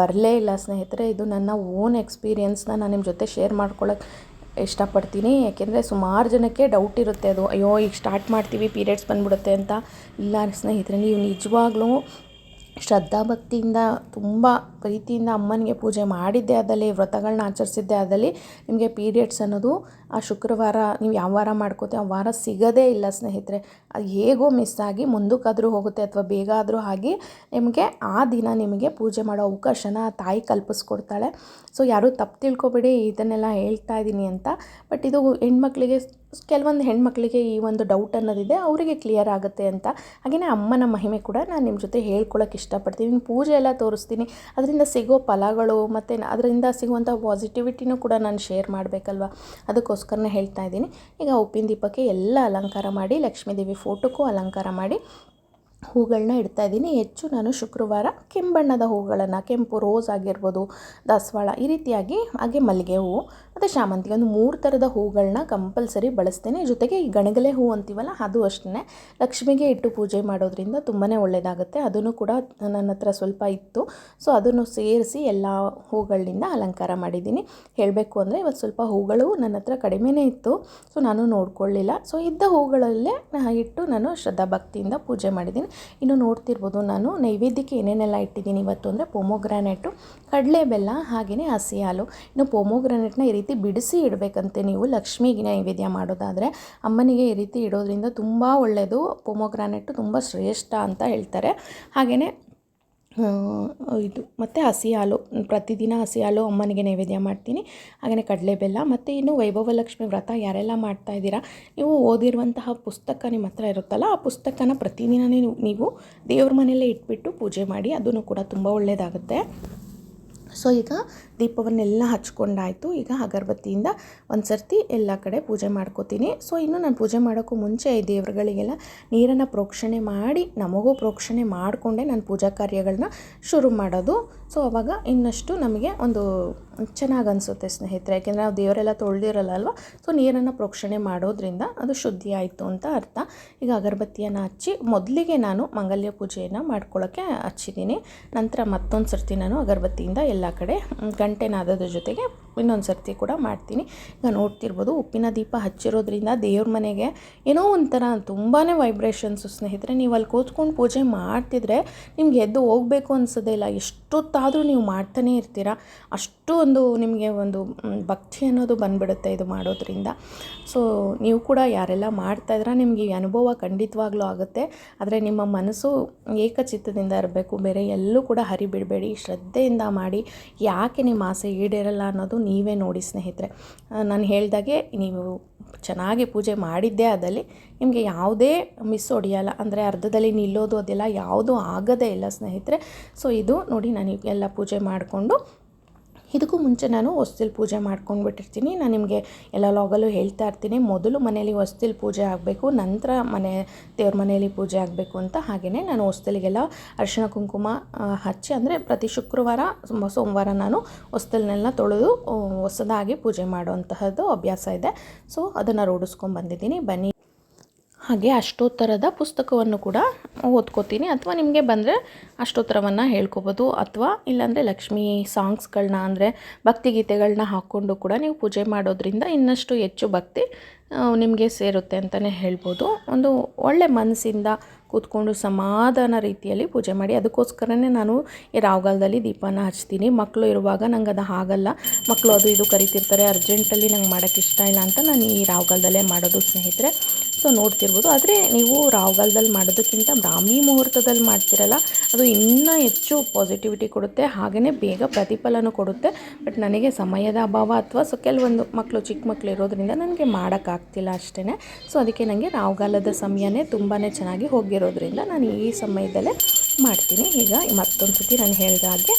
ಬರಲೇ ಇಲ್ಲ ಸ್ನೇಹಿತರೆ. ಇದು ನನ್ನ ಓನ್ ಎಕ್ಸ್ಪೀರಿಯನ್ಸ್ನ ನಾನು ನಿಮ್ಮ ಜೊತೆ ಶೇರ್ ಮಾಡ್ಕೊಳ್ಳೋಕೆ ಇಷ್ಟಪಡ್ತೀನಿ. ಯಾಕೆಂದರೆ ಸುಮಾರು ಜನಕ್ಕೆ ಡೌಟ್ ಇರುತ್ತೆ ಅದು, ಅಯ್ಯೋ, ಈಗ ಸ್ಟಾರ್ಟ್ ಮಾಡ್ತೀವಿ, ಪೀರಿಯಡ್ಸ್ ಬಂದ್ಬಿಡುತ್ತೆ ಅಂತ. ಇಲ್ಲ ಸ್ನೇಹಿತರೆ, ನೀವು ನಿಜವಾಗ್ಲೂ ಶ್ರದ್ಧಾ ಭಕ್ತಿಯಿಂದ ತುಂಬ ಪ್ರೀತಿಯಿಂದ ಅಮ್ಮನಿಗೆ ಪೂಜೆ ಮಾಡಿದ್ದೇ ಆದಲ್ಲಿ ವ್ರತಗಳನ್ನ ಆಚರಿಸಿದ್ದೇ ಆದಲ್ಲಿ ನಿಮಗೆ ಪೀರಿಯಡ್ಸ್ ಅನ್ನೋದು ಆ ಶುಕ್ರವಾರ, ನೀವು ಯಾವ ವಾರ ಮಾಡ್ಕೋತೀವಿ ಆ ವಾರ ಸಿಗೋದೇ ಇಲ್ಲ ಸ್ನೇಹಿತರೆ. ಅದು ಹೇಗೋ ಮಿಸ್ ಆಗಿ ಮುಂದಕ್ಕಾದರೂ ಹೋಗುತ್ತೆ ಅಥವಾ ಬೇಗ ಆದರೂ ಆಗಿ ನಿಮಗೆ ಆ ದಿನ ನಿಮಗೆ ಪೂಜೆ ಮಾಡೋ ಅವಕಾಶನ ತಾಯಿ ಕಲ್ಪಿಸ್ಕೊಡ್ತಾಳೆ. ಸೊ ಯಾರೂ ತಪ್ಪು ತಿಳ್ಕೊಬೇಡಿ, ಇದನ್ನೆಲ್ಲ ಹೇಳ್ತಾ ಇದ್ದೀನಿ ಅಂತ. ಬಟ್ ಇದು ಹೆಣ್ಮಕ್ಳಿಗೆ, ಕೆಲವೊಂದು ಹೆಣ್ಮಕ್ಳಿಗೆ ಈ ಒಂದು ಡೌಟ್ ಅನ್ನೋದಿದೆ, ಅವರಿಗೆ ಕ್ಲಿಯರ್ ಆಗುತ್ತೆ ಅಂತ. ಹಾಗೆಯೇ ಅಮ್ಮನ ಮಹಿಮೆ ಕೂಡ ನಾನು ನಿಮ್ಮ ಜೊತೆ ಹೇಳ್ಕೊಳಕ್ಕೆ ಇಷ್ಟಪಡ್ತೀನಿ. ಪೂಜೆ ಎಲ್ಲ ತೋರಿಸ್ತೀನಿ. ಅದರಿಂದ ಸಿಗೋ ಫಲಗಳು ಮತ್ತು ಅದರಿಂದ ಸಿಗುವಂಥ ಪಾಸಿಟಿವಿಟಿನೂ ಕೂಡ ನಾನು ಶೇರ್ ಮಾಡಬೇಕಲ್ವ? ಅದಕ್ಕೋಸ್ಕರನೇ ಹೇಳ್ತಾ ಇದ್ದೀನಿ. ಈಗ ಉಪ್ಪಿನ ದೀಪಕ್ಕೆ ಎಲ್ಲ ಅಲಂಕಾರ ಮಾಡಿ ಲಕ್ಷ್ಮೀದೇವಿ ಫೋಟೋಕ್ಕೂ ಅಲಂಕಾರ ಮಾಡಿ ಹೂಗಳನ್ನ ಇಡ್ತಾ ಇದ್ದೀನಿ. ಹೆಚ್ಚು ನಾನು ಶುಕ್ರವಾರ ಕೆಂಬಣ್ಣದ ಹೂಗಳನ್ನು, ಕೆಂಪು ರೋಸ್ ಆಗಿರ್ಬೋದು, ದಾಸವಾಳ ಈ ರೀತಿಯಾಗಿ ಹಾಗೆ ಮಲ್ಲಿಗೆ ಹೂವು ಮತ್ತು ಶಾಮಂತಿಗೆ ಒಂದು ಮೂರು ಥರದ ಹೂಗಳನ್ನ ಕಂಪಲ್ಸರಿ ಬಳಸ್ತೇನೆ. ಜೊತೆಗೆ ಈ ಗಣಗಲೆ ಹೂ ಅಂತೀವಲ್ಲ, ಅದು ಅಷ್ಟೇ ಲಕ್ಷ್ಮಿಗೆ ಇಟ್ಟು ಪೂಜೆ ಮಾಡೋದ್ರಿಂದ ತುಂಬಾ ಒಳ್ಳೆಯದಾಗುತ್ತೆ ಅದನ್ನು ಕೂಡ ನನ್ನ ಹತ್ರ ಸ್ವಲ್ಪ ಇತ್ತು. ಸೊ, ಅದನ್ನು ಸೇರಿಸಿ ಎಲ್ಲ ಹೂಗಳಿಂದ ಅಲಂಕಾರ ಮಾಡಿದ್ದೀನಿ. ಹೇಳಬೇಕು ಅಂದರೆ ಇವತ್ತು ಸ್ವಲ್ಪ ಹೂಗಳು ನನ್ನ ಹತ್ರ ಕಡಿಮೆನೇ ಇತ್ತು. ಸೊ, ನಾನು ನೋಡ್ಕೊಳ್ಳಿಲ್ಲ. ಸೊ, ಇದ್ದ ಹೂಗಳಲ್ಲೇ ಇಟ್ಟು ನಾನು ಶ್ರದ್ಧಾ ಭಕ್ತಿಯಿಂದ ಪೂಜೆ ಮಾಡಿದ್ದೀನಿ. ಇನ್ನು ನೋಡ್ತಿರ್ಬೋದು ನಾನು ನೈವೇದ್ಯಕ್ಕೆ ಏನೇನೆಲ್ಲ ಇಟ್ಟಿದ್ದೀನಿ ಇವತ್ತು ಅಂದರೆ, ಪೊಮೊಗ್ರಾನೆಟು ಕಡಲೆ ಬೆಲ್ಲ ಹಾಗೆಯೇ ಹಸಿ ಹಾಲು ಇನ್ನು ಪೊಮೊಗ್ರಾನೆಟ್ನ ಈ ಬಿಡಿಸಿ ಇಡಬೇಕಂತೆ ನೀವು ಲಕ್ಷ್ಮಿಗೆ ನೈವೇದ್ಯ ಮಾಡೋದಾದರೆ ಅಮ್ಮನಿಗೆ ಈ ರೀತಿ ಇಡೋದ್ರಿಂದ ತುಂಬ ಒಳ್ಳೆಯದು ಪೊಮೊಗ್ರಾನೆಟ್ಟು ತುಂಬ ಶ್ರೇಷ್ಠ ಅಂತ ಹೇಳ್ತಾರೆ. ಹಾಗೆಯೇ ಇದು ಮತ್ತು ಹಸಿ ಹಾಲು, ಪ್ರತಿದಿನ ಹಸಿ ಹಾಲು ಅಮ್ಮನಿಗೆ ನೈವೇದ್ಯ ಮಾಡ್ತೀನಿ. ಹಾಗೆಯೇ ಕಡಲೆ ಬೆಲ್ಲ ಮತ್ತು ಇನ್ನು ವೈಭವಲಕ್ಷ್ಮಿ ವ್ರತ ಯಾರೆಲ್ಲ ಮಾಡ್ತಾ ಇದ್ದೀರಾ, ನೀವು ಓದಿರುವಂತಹ ಪುಸ್ತಕ ನಿಮ್ಮ ಹತ್ರ ಇರುತ್ತಲ್ಲ, ಆ ಪುಸ್ತಕನ ಪ್ರತಿದಿನವೇ ನೀವು ದೇವ್ರ ಮನೆಯಲ್ಲೇ ಇಟ್ಬಿಟ್ಟು ಪೂಜೆ ಮಾಡಿ, ಅದನ್ನು ಕೂಡ ತುಂಬ ಒಳ್ಳೆಯದಾಗುತ್ತೆ ಸೊ, ಈಗ ದೀಪವನ್ನೆಲ್ಲ ಹಚ್ಕೊಂಡಾಯಿತು. ಈಗ ಅಗರಬತ್ತಿಯಿಂದ ಒಂದು ಸರ್ತಿ ಎಲ್ಲ ಕಡೆ ಪೂಜೆ ಮಾಡ್ಕೋತೀನಿ. ಸೊ ಇನ್ನು ನಾನು ಪೂಜೆ ಮಾಡೋಕ್ಕೂ ಮುಂಚೆ ಈ ದೇವರುಗಳಿಗೆಲ್ಲ ನೀರನ್ನು ಪ್ರೋಕ್ಷಣೆ ಮಾಡಿ, ನಮಗೂ ಪ್ರೋಕ್ಷಣೆ ಮಾಡಿಕೊಂಡೇ ನಾನು ಪೂಜಾ ಕಾರ್ಯಗಳನ್ನ ಶುರು ಮಾಡೋದು. ಸೊ ಅವಾಗ ಇನ್ನಷ್ಟು ನಮಗೆ ಒಂದು ಚೆನ್ನಾಗಿ ಅನಿಸುತ್ತೆ ಸ್ನೇಹಿತರೆ. ಯಾಕೆಂದರೆ ನಾವು ದೇವರೆಲ್ಲ ತೊಳೆದಿರಲ್ಲ ಅಲ್ವಾ? ಸೊ ನೀರನ್ನು ಪ್ರೋಕ್ಷಣೆ ಮಾಡೋದ್ರಿಂದ ಅದು ಶುದ್ಧಿ ಆಯಿತು ಅಂತ ಅರ್ಥ. ಈಗ ಅಗರಬತ್ತಿಯನ್ನು ಹಚ್ಚಿ ಮೊದಲಿಗೆ ನಾನು ಮಂಗಲ್ಯ ಪೂಜೆಯನ್ನು ಮಾಡ್ಕೊಳ್ಳೋಕ್ಕೆ ಹಚ್ಚಿದ್ದೀನಿ. ನಂತರ ಮತ್ತೊಂದು ಸರ್ತಿ ನಾನು ಅಗರಬತ್ತಿಯಿಂದ ಎಲ್ಲ ಕಡೆ ಗಂಟೆ ನಾದದ ಜೊತೆಗೆ ಇನ್ನೊಂದು ಸರ್ತಿ ಕೂಡ ಮಾಡ್ತೀನಿ. ಈಗ ನೋಡ್ತಿರ್ಬೋದು, ಉಪ್ಪಿನ ದೀಪ ಹಚ್ಚಿರೋದ್ರಿಂದ ದೇವ್ರ ಮನೆಗೆ ಏನೋ ಒಂಥರ ತುಂಬಾ ವೈಬ್ರೇಷನ್ಸು ಸ್ನೇಹಿತರೆ ನೀವು ಅಲ್ಲಿ ಕೂತ್ಕೊಂಡು ಪೂಜೆ ಮಾಡ್ತಿದ್ರೆ ನಿಮ್ಗೆ ಎದ್ದು ಹೋಗಬೇಕು ಅನ್ಸೋದೇ ಇಲ್ಲ. ಎಷ್ಟೊತ್ತಾದರೂ ನೀವು ಮಾಡ್ತಾನೆ ಇರ್ತೀರ. ಅಷ್ಟು ಒಂದು ನಿಮಗೆ ಒಂದು ಭಕ್ತಿ ಅನ್ನೋದು ಬಂದ್ಬಿಡುತ್ತೆ ಇದು ಮಾಡೋದ್ರಿಂದ. ಸೊ ನೀವು ಕೂಡ ಯಾರೆಲ್ಲ ಮಾಡ್ತಾಯಿದ್ರೆ ನಿಮಗೆ ಅನುಭವ ಖಂಡಿತವಾಗ್ಲೂ ಆಗುತ್ತೆ. ಆದರೆ ನಿಮ್ಮ ಮನಸ್ಸು ಏಕಚಿತ್ತದಿಂದ ಇರಬೇಕು. ಬೇರೆ ಎಲ್ಲೂ ಕೂಡ ಹರಿಬಿಡಬೇಡಿ. ಶ್ರದ್ಧೆಯಿಂದ ಮಾಡಿ. ಯಾಕೆ ನಿಮ್ಮ ಆಸೆ ಈಡೇರಲ್ಲ ಅನ್ನೋದು ನೀವೇ ನೋಡಿ ಸ್ನೇಹಿತರೆ. ನಾನು ಹೇಳಿದಾಗೆ ನೀವು ಚೆನ್ನಾಗಿ ಪೂಜೆ ಮಾಡಿದ್ದೇ ಆದಲ್ಲಿ ನಿಮಗೆ ಯಾವುದೇ ಮಿಸ್ ಹೊಡಿಯಲ್ಲ, ಅಂದರೆ ಅರ್ಧದಲ್ಲಿ ನಿಲ್ಲೋದು ಅದೆಲ್ಲ ಯಾವುದೂ ಆಗೋದೇ ಇಲ್ಲ ಸ್ನೇಹಿತರೆ. ಸೊ ಇದು ನೋಡಿ ನಾನು ಎಲ್ಲ ಪೂಜೆ ಮಾಡಿಕೊಂಡು ಇದಕ್ಕೂ ಮುಂಚೆ ನಾನು ಹೊಸ್ತಿಲ್ ಪೂಜೆ ಮಾಡ್ಕೊಂಡ್ಬಿಟ್ಟಿರ್ತೀನಿ. ನಾನು ನಿಮಗೆ ಎಲ್ಲ ಲಾಗಲ್ಲೂ ಹೇಳ್ತಾ ಇರ್ತೀನಿ. ಮೊದಲು ಮನೇಲಿ ಹೊಸ್ತಿಲ್ ಪೂಜೆ ಆಗಬೇಕು, ನಂತರ ಮನೆ, ದೇವ್ರ ಮನೆಯಲ್ಲಿ ಪೂಜೆ ಆಗಬೇಕು ಅಂತ ಹಾಗೆಯೇ ನಾನು ಹೊಸ್ತಿಲಿಗೆಲ್ಲ ಅರಿಶಿಣ ಕುಂಕುಮ ಹಚ್ಚಿ ಅಂದರೆ ಪ್ರತಿ ಶುಕ್ರವಾರ ಸೋಮವಾರ ನಾನು ಹೊಸ್ತಿಲ್ನೆಲ್ಲ ತೊಳೆದು ಹೊಸದಾಗಿ ಪೂಜೆ ಮಾಡುವಂತಹದ್ದು ಅಭ್ಯಾಸ ಇದೆ. ಸೊ ಅದನ್ನು ರೂಢಿಸ್ಕೊಂಡು ಬಂದಿದ್ದೀನಿ. ಬನ್ನಿ. ಹಾಗೆ ಅಷ್ಟೋತ್ತರದ ಪುಸ್ತಕವನ್ನು ಕೂಡ ಓದ್ಕೋತೀನಿ. ಅಥವಾ ನಿಮಗೆ ಬಂದರೆ ಅಷ್ಟೋತ್ತರವನ್ನು ಹೇಳ್ಕೊಬೋದು. ಅಥವಾ ಇಲ್ಲಾಂದರೆ ಲಕ್ಷ್ಮೀ ಸಾಂಗ್ಸ್ಗಳನ್ನ ಅಂದರೆ ಭಕ್ತಿಗೀತೆಗಳನ್ನ ಹಾಕ್ಕೊಂಡು ಕೂಡ ನೀವು ಪೂಜೆ ಮಾಡೋದ್ರಿಂದ ಇನ್ನಷ್ಟು ಹೆಚ್ಚು ಭಕ್ತಿ ನಿಮಗೆ ಸೇರುತ್ತೆ ಅಂತಲೇ ಹೇಳ್ಬೋದು. ಒಂದು ಒಳ್ಳೆ ಮನಸ್ಸಿಂದ ಕೂತ್ಕೊಂಡು ಸಮಾಧಾನ ರೀತಿಯಲ್ಲಿ ಪೂಜೆ ಮಾಡಿ. ಅದಕ್ಕೋಸ್ಕರನೇ ನಾನು ಈ ರಾವ್ಗಾಲದಲ್ಲಿ ದೀಪನ ಹಚ್ತೀನಿ. ಮಕ್ಕಳು ಇರುವಾಗ ನಂಗೆ ಅದು ಆಗಲ್ಲ ಮಕ್ಕಳು ಅದು ಇದು ಕರಿತಿರ್ತಾರೆ. ಅರ್ಜೆಂಟಲ್ಲಿ ನಂಗೆ ಮಾಡೋಕ್ಕೆ ಇಷ್ಟ ಇಲ್ಲ ಅಂತ ನಾನು ಈ ರಾವ್ಗಾಲದಲ್ಲೇ ಮಾಡೋದು ಸ್ನೇಹಿತರೆ. ಸೊ ನೋಡ್ತಿರ್ಬೋದು. ಆದರೆ ನೀವು ರಾವ್ಗಾಲದಲ್ಲಿ ಮಾಡೋದಕ್ಕಿಂತ ಬ್ರಾಹ್ಮಿ ಮುಹೂರ್ತದಲ್ಲಿ ಮಾಡ್ತಿರಲ್ಲ, ಅದು ಇನ್ನೂ ಹೆಚ್ಚು ಪಾಸಿಟಿವಿಟಿ ಕೊಡುತ್ತೆ ಹಾಗೆಯೇ ಬೇಗ ಪ್ರತಿಫಲನೂ ಕೊಡುತ್ತೆ. ಬಟ್ ನನಗೆ ಸಮಯದ ಅಭಾವ ಅಥವಾ ಸೊ ಕೆಲವೊಂದು ಮಕ್ಕಳು ಚಿಕ್ಕ ಮಕ್ಕಳು ಇರೋದ್ರಿಂದ ನನಗೆ ಮಾಡೋಕ್ಕಾಗ್ತಿಲ್ಲ ಅಷ್ಟೇ ಸೊ ಅದಕ್ಕೆ ನನಗೆ ರಾವ್ಗಾಲದ ಸಮಯನೇ ತುಂಬಾ ಚೆನ್ನಾಗಿ ಹೋಗಿರೋದ್ರಿಂದ ನಾನು ಈ ಸಮಯದಲ್ಲೇ ಮಾಡ್ತೀನಿ. ಈಗ ಮತ್ತೊಂದು ಸತಿ ನಾನು ಹೇಳಿದ ಹಾಗೆ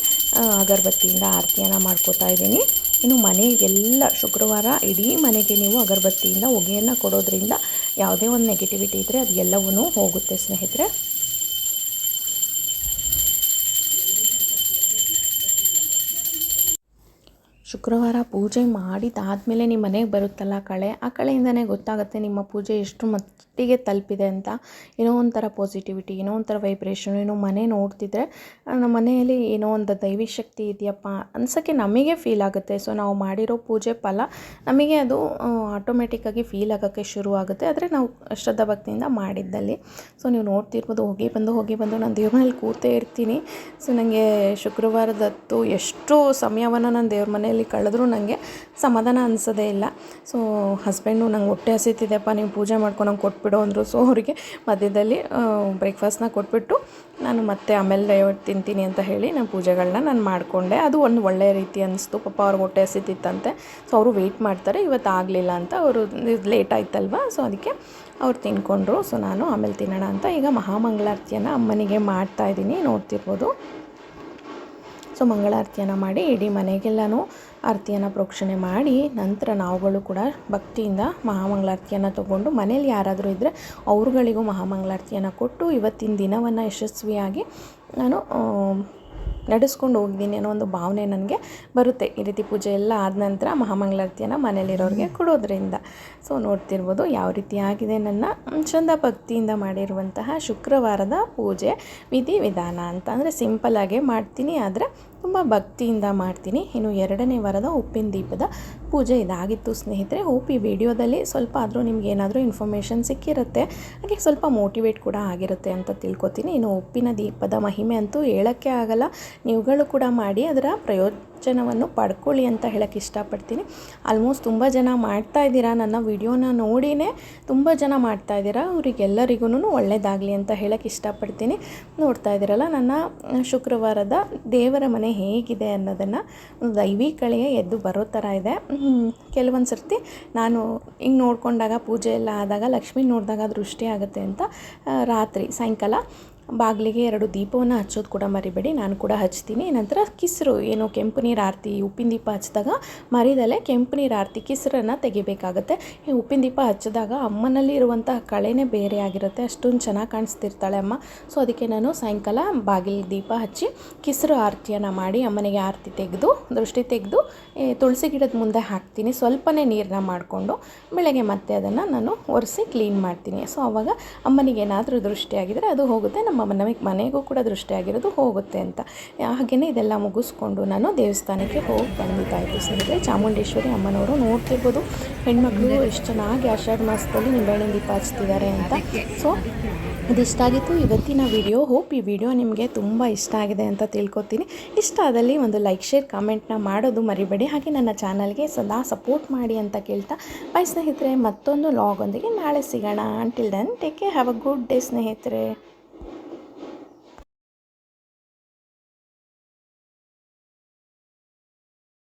ಅಗರಬತ್ತಿಯಿಂದ ಆರತಿಯನ್ನು ಮಾಡ್ಕೋತಾ ಇದ್ದೀನಿ. ಇನ್ನು ಮನೆಗೆಲ್ಲ ಶುಕ್ರವಾರ ಇಡೀ ಮನೆಗೆ ನೀವು ಅಗರಬತ್ತಿಯಿಂದ ಹೊಗೆಯನ್ನು ಕೊಡೋದ್ರಿಂದ ಯಾವುದೇ ಒಂದು ನೆಗೆಟಿವಿಟಿ ಇದ್ದರೆ ಅದು ಎಲ್ಲವೂ ಹೋಗುತ್ತೆ, ಸ್ನೇಹಿತರೆ. ಶುಕ್ರವಾರ ಪೂಜೆ ಮಾಡಿದಾದಮೇಲೆ ನಿಮ್ಮ ಮನೆಗೆ ಬರುತ್ತಲ್ಲ ಕಳೆ? ಆ ಕಳೆಯಿಂದನೇ ಗೊತ್ತಾಗುತ್ತೆ ನಿಮ್ಮ ಪೂಜೆ ಎಷ್ಟು ಮಟ್ಟಿಗೆ ತಲುಪಿದೆ ಅಂತ. ಏನೋ ಒಂಥರ ಪಾಸಿಟಿವಿಟಿ ಏನೋ ಒಂಥರ ವೈಬ್ರೇಷನ್ ಏನೋ ಮನೆ ನೋಡ್ತಿದ್ರೆ ನಮ್ಮ ಮನೆಯಲ್ಲಿ ಏನೋ ಒಂದು ದೈವಿ ಶಕ್ತಿ ಇದೆಯಪ್ಪ ಅನ್ಸೋಕ್ಕೆ ನಮಗೆ ಫೀಲ್ ಆಗುತ್ತೆ. ಸೊ ನಾವು ಮಾಡಿರೋ ಪೂಜೆ ಫಲ ನಮಗೆ ಅದು ಆಟೋಮೆಟಿಕ್ಕಾಗಿ ಫೀಲ್ ಆಗೋಕ್ಕೆ ಶುರು ಆಗುತ್ತೆ ಆದರೆ ನಾವು ಶ್ರದ್ಧಾ ಭಕ್ತಿಯಿಂದ ಮಾಡಿದ್ದಲ್ಲಿ. ಸೊ ನೀವು ನೋಡ್ತಿರ್ಬೋದು, ಹೋಗಿ ಬಂದು ಹೋಗಿ ಬಂದು ನಾನು ದೇವ್ರ ಮನೇಲಿ ಕೂತೇ ಇರ್ತೀನಿ. ಸೊ ನನಗೆ ಶುಕ್ರವಾರದತ್ತು ಎಷ್ಟು ಸಮಯವನ್ನು ನಾನು ದೇವ್ರ ಮನೆಯಲ್ಲಿ ಕಳೆದ್ರೂ ನನಗೆ ಸಮಾಧಾನ ಅನಿಸೋದೇ ಇಲ್ಲ. ಸೊ ಹಸ್ಬೆಂಡು ನಂಗೆ ಹೊಟ್ಟೆ ಹಸಿತಿದೆಪ್ಪ ನೀವು ಪೂಜೆ ಮಾಡ್ಕೊಂಡು ನಂಗೆ ಕೊಟ್ಬಿಡು ಅಂದರು. ಸೊ ಅವರಿಗೆ ಮಧ್ಯದಲ್ಲಿ ಬ್ರೇಕ್ಫಾಸ್ಟ್ನ ಕೊಟ್ಬಿಟ್ಟು ನಾನು ಮತ್ತೆ ಆಮೇಲೆ ತಿಂತೀನಿ ಅಂತ ಹೇಳಿ ನಾನು ಪೂಜೆಗಳನ್ನ ನಾನು ಮಾಡಿಕೊಂಡೆ. ಅದು ಒಂದು ಒಳ್ಳೆಯ ರೀತಿ ಅನಿಸ್ತು. ಪಾಪ ಅವ್ರಿಗೆ ಹೊಟ್ಟೆ ಹಸಿತಿತ್ತಂತೆ. ಸೊ ಅವರು ವೆಯ್ಟ್ ಮಾಡ್ತಾರೆ. ಇವತ್ತು ಆಗಲಿಲ್ಲ ಅಂತ ಅವರು ಲೇಟ್ ಆಯ್ತಲ್ವ? ಸೊ ಅದಕ್ಕೆ ಅವ್ರು ತಿನ್ಕೊಂಡ್ರು. ಸೊ ನಾನು ಆಮೇಲೆ ತಿನ್ನೋಣ ಅಂತ ಈಗ ಮಹಾಮಂಗಳಾರತಿಯನ್ನು ಅಮ್ಮನಿಗೆ ಮಾಡ್ತಾ ಇದ್ದೀನಿ ನೋಡ್ತಿರ್ಬೋದು. ಸೊ ಮಂಗಳಾರತಿಯನ್ನು ಮಾಡಿ ಇಡೀ ಮನೆಗೆಲ್ಲನೂ ಆರತಿಯನ್ನು ಪ್ರೋಕ್ಷಣೆ ಮಾಡಿ ನಂತರ ನಾವುಗಳು ಕೂಡ ಭಕ್ತಿಯಿಂದ ಮಹಾಮಂಗಳಾರತಿಯನ್ನು ತಗೊಂಡು ಮನೇಲಿ ಯಾರಾದರೂ ಇದ್ದರೆ ಅವ್ರುಗಳಿಗೂ ಮಹಾಮಂಗಳಾರತಿಯನ್ನು ಕೊಟ್ಟು ಇವತ್ತಿನ ದಿನವನ್ನು ಯಶಸ್ವಿಯಾಗಿ ನಾನು ನಡೆಸ್ಕೊಂಡು ಹೋಗಿದ್ದೀನಿ ಅನ್ನೋ ಒಂದು ಭಾವನೆ ನನಗೆ ಬರುತ್ತೆ. ಈ ರೀತಿ ಪೂಜೆ ಎಲ್ಲ ಆದ ನಂತರ ಮಹಾಮಂಗಳಾರತಿಯನ್ನು ಮನೇಲಿರೋರಿಗೆ ಕೊಡೋದ್ರಿಂದ. ಸೊ ನೋಡ್ತಿರ್ಬೋದು ಯಾವ ರೀತಿ ಆಗಿದೆ ನನ್ನ ಚಂದ ಭಕ್ತಿಯಿಂದ ಮಾಡಿರುವಂತಹ ಶುಕ್ರವಾರದ ಪೂಜೆ ವಿಧಿ ವಿಧಾನ ಅಂತ. ಅಂದರೆ ಸಿಂಪಲ್ಲಾಗೇ ಮಾಡ್ತೀನಿ, ಆದರೆ ತುಂಬ ಭಕ್ತಿಯಿಂದ ಮಾಡ್ತೀನಿ. ಇನ್ನು ಎರಡನೇ ವಾರದ ಉಪ್ಪಿನ ದೀಪದ ಪೂಜೆ ಇದಾಗಿತ್ತು ಸ್ನೇಹಿತರೆ. ಹೋಪ್ ಈ ವಿಡಿಯೋದಲ್ಲಿ ಸ್ವಲ್ಪ ಆದರೂ ನಿಮ್ಗೆ ಏನಾದರೂ ಇನ್ಫಾರ್ಮೇಷನ್ ಸಿಕ್ಕಿರುತ್ತೆ, ಹಾಗೆ ಸ್ವಲ್ಪ ಮೋಟಿವೇಟ್ ಕೂಡ ಆಗಿರುತ್ತೆ ಅಂತ ತಿಳ್ಕೊತೀನಿ. ಇನ್ನು ಉಪ್ಪಿನ ದೀಪದ ಮಹಿಮೆ ಅಂತೂ ಹೇಳೋಕ್ಕೆ ಆಗಲ್ಲ. ನೀವುಗಳು ಕೂಡ ಮಾಡಿ ಅದರ ಪ್ರಯೋಜನವನ್ನು ಪಡ್ಕೊಳ್ಳಿ ಅಂತ ಹೇಳೋಕ್ಕೆ ಇಷ್ಟಪಡ್ತೀನಿ. ಆಲ್ಮೋಸ್ಟ್ ತುಂಬ ಜನ ಮಾಡ್ತಾ ಇದ್ದೀರಾ? ನನ್ನ ವಿಡಿಯೋನ ನೋಡಿನೇ ತುಂಬ ಜನ ಮಾಡ್ತಾ ಇದ್ದೀರಾ? ಅವರಿಗೆಲ್ಲರಿಗೂ ಒಳ್ಳೆಯದಾಗಲಿ ಅಂತ ಹೇಳೋಕ್ಕೆ ಇಷ್ಟಪಡ್ತೀನಿ. ನೋಡ್ತಾ ಇದ್ದೀರಲ್ಲ, ನನ್ನ ಶುಕ್ರವಾರದ ದೇವರ ಮನೆ ಹೇಗಿದೆ ಅನ್ನೋದನ್ನು ಒಂದು ದೈವಿ ಕಳೆಯೇ ಎದ್ದು ಬರೋ ಥರ ಇದೆ. ಕೆಲವೊಂದು ಸರ್ತಿ ನಾನು ಹಿಂಗೆ ನೋಡ್ಕೊಂಡಾಗ ಪೂಜೆ ಎಲ್ಲ ಆದಾಗ ಲಕ್ಷ್ಮಿ ನೋಡಿದಾಗ ದೃಷ್ಟಿ ಆಗುತ್ತೆ ಅಂತ ರಾತ್ರಿ ಸಾಯಂಕಾಲ ಬಾಗಿಲಿಗೆ ಎರಡು ದೀಪವನ್ನು ಹಚ್ಚೋದು ಕೂಡ ಮರಿಬೇಡಿ. ನಾನು ಕೂಡ ಹಚ್ತೀನಿ. ನಂತರ ಕಿಸರು, ಏನು ಕೆಂಪು ನೀರು ಆರತಿ, ಉಪ್ಪಿನ ದೀಪ ಹಚ್ಚಿದಾಗ ಮರಿದಲ್ಲೇ ಕೆಂಪು ನೀರು ಆರತಿ ಕಿಸರನ್ನು ತೆಗಿಬೇಕಾಗುತ್ತೆ. ಈ ಉಪ್ಪಿನ ದೀಪ ಹಚ್ಚಿದಾಗ ಅಮ್ಮನಲ್ಲಿ ಇರುವಂತಹ ಕಳೆನೇ ಬೇರೆ ಆಗಿರುತ್ತೆ. ಅಷ್ಟೊಂದು ಚೆನ್ನಾಗಿ ಕಾಣಿಸ್ತಿರ್ತಾಳೆ ಅಮ್ಮ. ಸೊ ಅದಕ್ಕೆ ನಾನು ಸಾಯಂಕಾಲ ಬಾಗಿಲಿಗೆ ದೀಪ ಹಚ್ಚಿ ಕಿಸರು ಆರತಿಯನ್ನು ಮಾಡಿ ಅಮ್ಮನಿಗೆ ಆರತಿ ತೆಗೆದು, ದೃಷ್ಟಿ ತೆಗೆದು ತುಳಸಿ ಗಿಡದ ಮುಂದೆ ಹಾಕ್ತೀನಿ. ಸ್ವಲ್ಪನೇ ನೀರನ್ನ ಮಾಡಿಕೊಂಡು ಬೆಳಗ್ಗೆ ಮತ್ತೆ ಅದನ್ನು ನಾನು ಒರೆಸಿ ಕ್ಲೀನ್ ಮಾಡ್ತೀನಿ. ಸೊ ಅವಾಗ ಅಮ್ಮನಿಗೆ ಏನಾದರೂ ದೃಷ್ಟಿಯಾಗಿದ್ದರೆ ಅದು ಹೋಗುತ್ತೆ. ನಮ್ಮ ನಮಗೆ ಮನೆಗೂ ಕೂಡ ದೃಷ್ಟಿಯಾಗಿರೋದು ಹೋಗುತ್ತೆ ಅಂತ. ಹಾಗೆಯೇ ಇದೆಲ್ಲ ಮುಗಿಸ್ಕೊಂಡು ನಾನು ದೇವಸ್ಥಾನಕ್ಕೆ ಹೋಗಿ ಬಂದಿದ್ದಾಯಿತು ಸ್ನೇಹಿತರೆ. ಚಾಮುಂಡೇಶ್ವರಿ ಅಮ್ಮನವರು ನೋಡ್ತಿರ್ಬೋದು. ಹೆಣ್ಮಕ್ಳು ಎಷ್ಟು ಚೆನ್ನಾಗಿ ಆಷಾಢ ಮಾಸದಲ್ಲಿ ನಿಂಬೆಹಣ್ಣಿನ ದೀಪ ಹಚ್ತಿದ್ದಾರೆ ಅಂತ. ಸೊ ಇದಿಷ್ಟ ಆಗಿತ್ತು ಇವತ್ತಿನ ವಿಡಿಯೋ. ಹೋಪ್ ಈ ವಿಡಿಯೋ ನಿಮಗೆ ತುಂಬ ಇಷ್ಟ ಆಗಿದೆ ಅಂತ ತಿಳ್ಕೊತೀನಿ. ಇಷ್ಟ ಆದಲ್ಲಿ ಒಂದು ಲೈಕ್ ಶೇರ್ ಕಾಮೆಂಟ್ನ ಮಾಡೋದು ಮರಿಬೇಡಿ. ಹಾಗೆ ನನ್ನ ಚಾನಲ್ಗೆ ಸದಾ ಸಪೋರ್ಟ್ ಮಾಡಿ ಅಂತ ಕೇಳ್ತಾ. ಬಾಯ್ ಸ್ನೇಹಿತರೆ. ಮತ್ತೊಂದು ಲಾಗೊಂದಿಗೆ ನಾಳೆ ಸಿಗೋಣ. Until then take care have a good day ಸ್ನೇಹಿತರೆ.